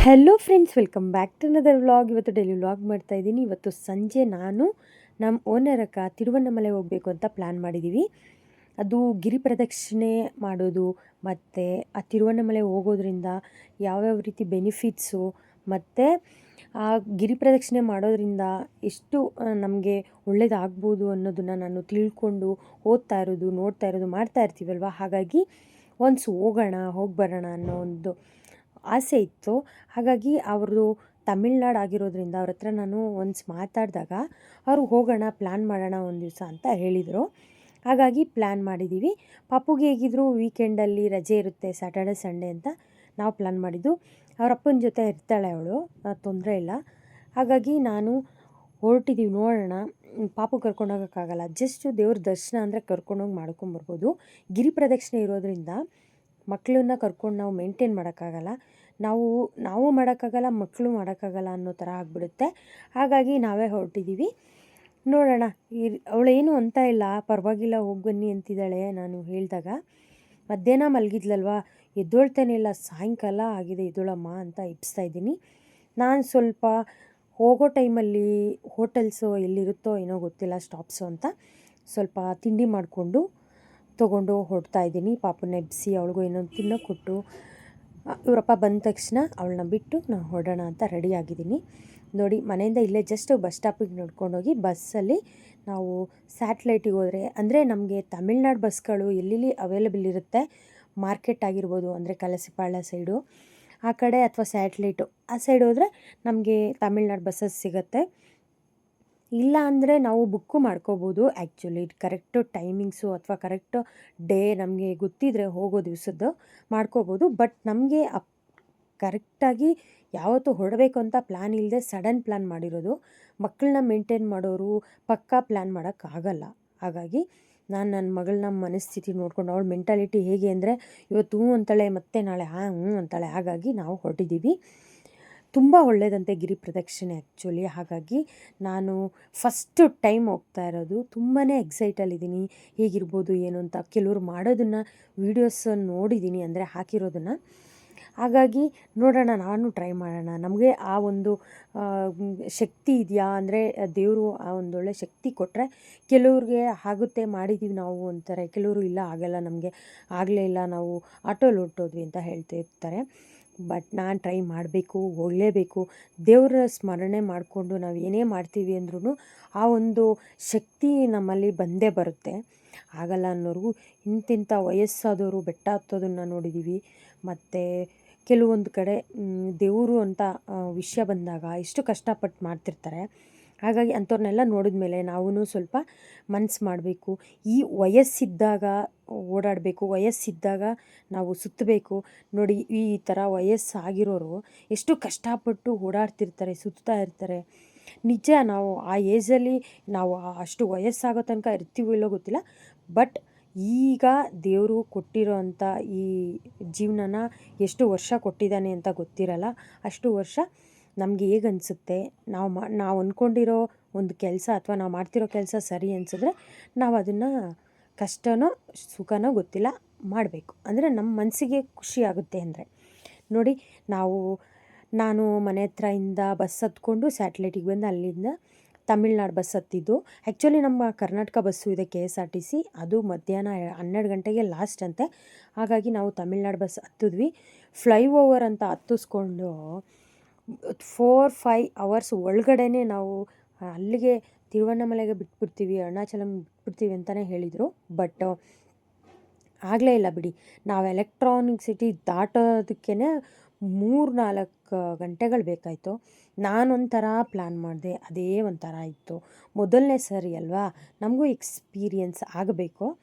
Hello friends welcome back to another vlog ಇವತ್ತು daily vlog ಮಾಡ್ತಾ ಇದ್ದೀನಿ. ಇವತ್ತು ಸಂಜೆ ನಾನು ನಮ್ಮ ಓನರಕ್ಕ ತಿರುವಣ್ಣಾಮಲೆ ಹೋಗಬೇಕು ಅಂತ ಪ್ಲ್ಯಾನ್ ಮಾಡಿದ್ದೀವಿ ಅದು ಗಿರಿ ಪ್ರದಕ್ಷಿಣೆ ಮಾಡೋದು ಮತ್ತು ಆ ತಿರುವಣ್ಣಾಮಲೆ ಹೋಗೋದ್ರಿಂದ ಯಾವ್ಯಾವ ರೀತಿ ಬೆನಿಫಿಟ್ಸು ಮತ್ತು ಆ ಗಿರಿ ಪ್ರದಕ್ಷಿಣೆ ಮಾಡೋದ್ರಿಂದ ಎಷ್ಟು ನಮಗೆ ಒಳ್ಳೇದಾಗ್ಬೋದು ಅನ್ನೋದನ್ನು ನಾನು ತಿಳ್ಕೊಂಡು ಓದ್ತಾ ಇರೋದು, ನೋಡ್ತಾ ಇರೋದು, ಮಾಡ್ತಾ ಇರ್ತೀವಲ್ವ? ಹಾಗಾಗಿ ಒನ್ಸ್ ಹೋಗೋಣ ಹೋಗಿ ಬರೋಣ ಅನ್ನೋ ಒಂದು ಆಸೆ ಇತ್ತು. ಹಾಗಾಗಿ ಅವರು ತಮಿಳ್ನಾಡು ಆಗಿರೋದ್ರಿಂದ ಅವ್ರ ಹತ್ರ ನಾನು ಒನ್ಸ್ ಮಾತಾಡಿದಾಗ ಅವರು ಹೋಗೋಣ ಪ್ಲ್ಯಾನ್ ಮಾಡೋಣ ಒಂದು ದಿವಸ ಅಂತ ಹೇಳಿದರು. ಹಾಗಾಗಿ ಪ್ಲ್ಯಾನ್ ಮಾಡಿದ್ದೀವಿ ಪಾಪುಗೆ ಹೇಗಿದ್ರು ವೀಕೆಂಡಲ್ಲಿ ರಜೆ ಇರುತ್ತೆ ಸ್ಯಾಟರ್ಡೆ ಸಂಡೇ ಅಂತ. ನಾವು ಪ್ಲ್ಯಾನ್ ಮಾಡಿದ್ದು. ಅವ್ರ ಅಪ್ಪನ ಜೊತೆ ಇರ್ತಾಳೆ ಅವಳು ತೊಂದರೆ ಇಲ್ಲ. ಹಾಗಾಗಿ ನಾನು ಹೊರಟಿದ್ದೀವಿ ನೋಡೋಣ. ಪಾಪು ಕರ್ಕೊಂಡೋಗೋಕ್ಕಾಗಲ್ಲ ಜಸ್ಟು ದೇವ್ರ ದರ್ಶನ ಅಂದರೆ ಕರ್ಕೊಂಡೋಗಿ ಮಾಡ್ಕೊಂಬರ್ಬೋದು. ಗಿರಿ ಪ್ರದಕ್ಷಿಣೆ ಇರೋದರಿಂದ ಮಕ್ಕಳನ್ನ ಕರ್ಕೊಂಡು ನಾವು ಮೇಂಟೈನ್ ಮಾಡೋಕ್ಕಾಗಲ್ಲ. ನಾವು ನಾವು ಮಾಡೋಕ್ಕಾಗಲ್ಲ ಮಕ್ಕಳು ಮಾಡೋಕ್ಕಾಗಲ್ಲ ಅನ್ನೋ ಥರ ಆಗಿಬಿಡುತ್ತೆ. ಹಾಗಾಗಿ ನಾವೇ ಹೊರಟಿದ್ದೀವಿ ನೋಡೋಣ. ಅವಳೇನು ಅಂತ ಇಲ್ಲ. ಪರವಾಗಿಲ್ಲ, ಹೋಗಿ ಬನ್ನಿ ಅಂತಿದ್ದಾಳೆ ನಾನು ಹೇಳಿದಾಗ. ಮಧ್ಯಾಹ್ನ ಮಲಗಿದ್ಲಲ್ವಾ? ಎದ್ದೊಳ್ತಾನೆ ಇಲ್ಲ ಸಾಯಂಕಾಲ ಆಗಿದೆ, ಎದ್ದೊಳಮ್ಮ ಅಂತ ಇಪ್ಸ್ತಾ ಇದ್ದೀನಿ. ನಾನು ಸ್ವಲ್ಪ ಹೋಗೋ ಟೈಮಲ್ಲಿ ಹೋಟೆಲ್ಸು ಎಲ್ಲಿರುತ್ತೋ ಏನೋ ಗೊತ್ತಿಲ್ಲ, ಸ್ಟಾಪ್ಸು ಅಂತ ಸ್ವಲ್ಪ ತಿಂಡಿ ಮಾಡಿಕೊಂಡು ತೊಗೊಂಡು ಹೊಡ್ತಾ ಇದ್ದೀನಿ. ಪಾಪನ ಎಬ್ಬಿಸಿ ಅವಳಿಗೂ ಏನೋ ತಿನ್ನೋ ಕೊಟ್ಟು ಇವರಪ್ಪ ಬಂದ ತಕ್ಷಣ ಅವಳನ್ನ ಬಿಟ್ಟು ನಾನು ಹೊಡೋಣ ಅಂತ ರೆಡಿ ಆಗಿದ್ದೀನಿ. ನೋಡಿ, ಮನೆಯಿಂದ ಇಲ್ಲೇ ಜಸ್ಟ್ ಬಸ್ ಸ್ಟಾಪಿಗೆ ನಡ್ಕೊಂಡೋಗಿ ಬಸ್ಸಲ್ಲಿ ನಾವು ಸ್ಯಾಟ್ಲೈಟಿಗೆ ಹೋದರೆ, ಅಂದರೆ ನಮಗೆ ತಮಿಳ್ನಾಡು ಬಸ್ಗಳು ಎಲ್ಲೆಲ್ಲಿ ಅವೈಲೇಬಲ್ ಇರುತ್ತೆ ಮಾರ್ಕೆಟ್ ಆಗಿರ್ಬೋದು ಅಂದರೆ ಕಲಸಿಪಾಳ ಸೈಡು, ಆ ಕಡೆ ಅಥವಾ ಸ್ಯಾಟ್ಲೈಟು, ಆ ಸೈಡ್ ಹೋದರೆ ನಮಗೆ ತಮಿಳ್ನಾಡು ಬಸ್ಸಸ್ ಸಿಗುತ್ತೆ. ಇಲ್ಲ ಅಂದರೆ ನಾವು ಬುಕ್ಕು ಮಾಡ್ಕೋಬೋದು. ಆ್ಯಕ್ಚುಲಿ ಕರೆಕ್ಟು ಟೈಮಿಂಗ್ಸು ಅಥವಾ ಕರೆಕ್ಟು ಡೇ ನಮಗೆ ಗೊತ್ತಿದ್ರೆ ಹೋಗೋ ದಿವಸದ್ದು ಮಾಡ್ಕೋಬೋದು. ಬಟ್ ನಮಗೆ ಅಪ್, ಕರೆಕ್ಟಾಗಿ ಯಾವತ್ತು ಹೊರಡಬೇಕು ಅಂತ ಪ್ಲ್ಯಾನ್ ಇಲ್ಲದೆ ಸಡನ್ ಪ್ಲ್ಯಾನ್ ಮಾಡಿರೋದು. ಮಕ್ಕಳನ್ನ ಮೇಂಟೈನ್ ಮಾಡೋರು ಪಕ್ಕಾ ಪ್ಲ್ಯಾನ್ ಮಾಡೋಕ್ಕಾಗಲ್ಲ. ಹಾಗಾಗಿ ನಾನು ನನ್ನ ಮಗಳನ್ನ ಮನಸ್ಥಿತಿ ನೋಡ್ಕೊಂಡು ಅವಳ ಮೆಂಟಾಲಿಟಿ ಹೇಗೆ ಅಂದರೆ, ಇವತ್ತು ಹ್ಞೂ ಅಂತಾಳೆ, ಮತ್ತೆ ನಾಳೆ ಹಾಂ ಹ್ಞೂ ಅಂತಾಳೆ. ಹಾಗಾಗಿ ನಾವು ಹೊರಟಿದ್ದೀವಿ ತುಂಬ ಒಳ್ಳೆಯದಂತೆ ಗಿರಿ ಪ್ರದಕ್ಷಿಣೆ ಆ್ಯಕ್ಚುಲಿ ಹಾಗಾಗಿ ನಾನು ಫಸ್ಟ್ ಟೈಮ್ ಹೋಗ್ತಾ ಇರೋದು ತುಂಬಾ ಎಕ್ಸೈಟಲ್ಲಿದ್ದೀನಿ ಹೇಗಿರ್ಬೋದು, ಏನು ಅಂತ ಕೆಲವರು ಮಾಡೋದನ್ನು ವೀಡಿಯೋಸ್ ನೋಡಿದ್ದೀನಿ ಅಂದರೆ ಹಾಕಿರೋದನ್ನು. ಹಾಗಾಗಿ ನೋಡೋಣ, ನಾನು ಟ್ರೈ ಮಾಡೋಣ. ನಮಗೆ ಆ ಒಂದು ಶಕ್ತಿ ಇದೆಯಾ? ಅಂದರೆ ದೇವರು ಆ ಒಂದೊಳ್ಳೆ ಶಕ್ತಿ ಕೊಟ್ಟರೆ ಕೆಲವ್ರಿಗೆ ಆಗುತ್ತೆ ಮಾಡಿದ್ದೀವಿ ನಾವು ಅಂತಾರೆ. ಕೆಲವರು ಇಲ್ಲ ಆಗಲ್ಲ ನಮಗೆ ಆಗಲೇ ಇಲ್ಲ, ನಾವು ಆಟೋಲಿ ಹೊಟ್ಟೋದ್ವಿ ಅಂತ ಹೇಳ್ತಿರ್ತಾರೆ ಬಟ್ ನಾನು ಟ್ರೈ ಮಾಡಬೇಕು, ಹೋಗಲೇಬೇಕು. ದೇವರ ಸ್ಮರಣೆ ಮಾಡಿಕೊಂಡು ನಾವು ಏನೇ ಮಾಡ್ತೀವಿ ಅಂದ್ರೂ ಆ ಒಂದು ಶಕ್ತಿ ನಮ್ಮಲ್ಲಿ ಬಂದೇ ಬರುತ್ತೆ. ಆಗಲ್ಲ ಅನ್ನೋರಿಗೂ ಇಂತಿಂಥ ವಯಸ್ಸಾದವರು ಬೆಟ್ಟ ಹತ್ತೋದನ್ನು ನೋಡಿದ್ದೀವಿ ಮತ್ತು ಕೆಲವೊಂದು ಕಡೆ ದೇವರು ಅಂತ ವಿಷಯ ಬಂದಾಗ ಎಷ್ಟು ಕಷ್ಟಪಟ್ಟು ಮಾಡ್ತಿರ್ತಾರೆ. ಹಾಗಾಗಿ ಅಂಥವ್ರನ್ನೆಲ್ಲ ನೋಡಿದ ಮೇಲೆ ನಾವೂ ಸ್ವಲ್ಪ ಮನ್ಸು ಮಾಡಬೇಕು. ಈ ವಯಸ್ಸಿದ್ದಾಗ ಓಡಾಡಬೇಕು, ವಯಸ್ಸಿದ್ದಾಗ ನಾವು ಸುತ್ತಬೇಕು. ನೋಡಿ, ಈ ಥರ ವಯಸ್ಸಾಗಿರೋರು ಎಷ್ಟು ಕಷ್ಟಪಟ್ಟು ಓಡಾಡ್ತಿರ್ತಾರೆ, ಸುತ್ತಾ ಇರ್ತಾರೆ. ನಿಜ ನಾವು ಆ ಏಜಲ್ಲಿ ನಾವು ಅಷ್ಟು ವಯಸ್ಸಾಗೋ ತನಕ ಇರ್ತೀವೋ ಇಲ್ಲೋ ಗೊತ್ತಿಲ್ಲ. ಬಟ್ ಈಗ ದೇವರು ಕೊಟ್ಟಿರೋ ಅಂಥ ಈ ಜೀವನನ ಎಷ್ಟು ವರ್ಷ ಕೊಟ್ಟಿದ್ದಾನೆ ಅಂತ ಗೊತ್ತಿರಲ್ಲ. ಅಷ್ಟು ವರ್ಷ ನಮಗೆ ಹೇಗೆ ಅನಿಸುತ್ತೆ? ನಾವು ಮಾ, ನಾವು ಅಂದ್ಕೊಂಡಿರೋ ಒಂದು ಕೆಲಸ ಅಥವಾ ನಾವು ಮಾಡ್ತಿರೋ ಕೆಲಸ ಸರಿ ಅನಿಸಿದ್ರೆ ನಾವು ಅದನ್ನು ಕಷ್ಟನೋ ಸುಖನೋ ಗೊತ್ತಿಲ್ಲ ಮಾಡಬೇಕು. ಅಂದರೆ ನಮ್ಮ ಮನಸ್ಸಿಗೆ ಖುಷಿ ಆಗುತ್ತೆ ಅಂದರೆ. ನೋಡಿ, ನಾವು, ನಾನು ಮನೆ ಹತ್ರ ಇಂದ ಬಸ್ ಹತ್ಕೊಂಡು ಸ್ಯಾಟ್ಲೈಟಿಗೆ ಬಂದು ಅಲ್ಲಿಂದ ತಮಿಳ್ನಾಡು ಬಸ್ ಹತ್ತಿದ್ದು. ಆ್ಯಕ್ಚುಲಿ ನಮ್ಮ ಕರ್ನಾಟಕ ಬಸ್ಸು ಇದೆ K S R T C ಅದು ಮಧ್ಯಾಹ್ನ ಹನ್ನೆರಡು ಗಂಟೆಗೆ ಲಾಸ್ಟ್ ಅಂತೆ. ಹಾಗಾಗಿ ನಾವು ತಮಿಳ್ನಾಡು ಬಸ್ ಹತ್ತಿದ್ವಿ. ಫ್ಲೈ ಓವರ್ ಅಂತ ಹತ್ತಿಸ್ಕೊಂಡು ಫೋರ್ ಫೈವ್ ಅವರ್ಸ್ ಒಳಗಡೆ ನಾವು ಅಲ್ಲಿಗೆ ತಿರುವಣ್ಣಾಮಲೆಗೆ ಬಿಟ್ಬಿಡ್ತೀವಿ, ಅರುಣಾಚಲಂ ಬಿಟ್ಬಿಡ್ತೀವಿ ಅಂತಲೇ ಹೇಳಿದರು. ಬಟ್ ಆಗಲೇ ಇಲ್ಲ ಬಿಡಿ. ನಾವು ಎಲೆಕ್ಟ್ರಾನಿಕ್ ಸಿಟಿ ದಾಟೋದಕ್ಕೇ ಮೂರು ನಾಲ್ಕು ಗಂಟೆಗಳು ಬೇಕಾಯಿತು. ನಾನೊಂಥರ ಪ್ಲ್ಯಾನ್ ಮಾಡಿದೆ, ಅದೇ ಒಂಥರ ಇತ್ತು. ಮೊದಲನೇ ಸರಿ ಅಲ್ವಾ? ನಮಗೂ ಎಕ್ಸ್ಪೀರಿಯನ್ಸ್ ಆಗಬೇಕು.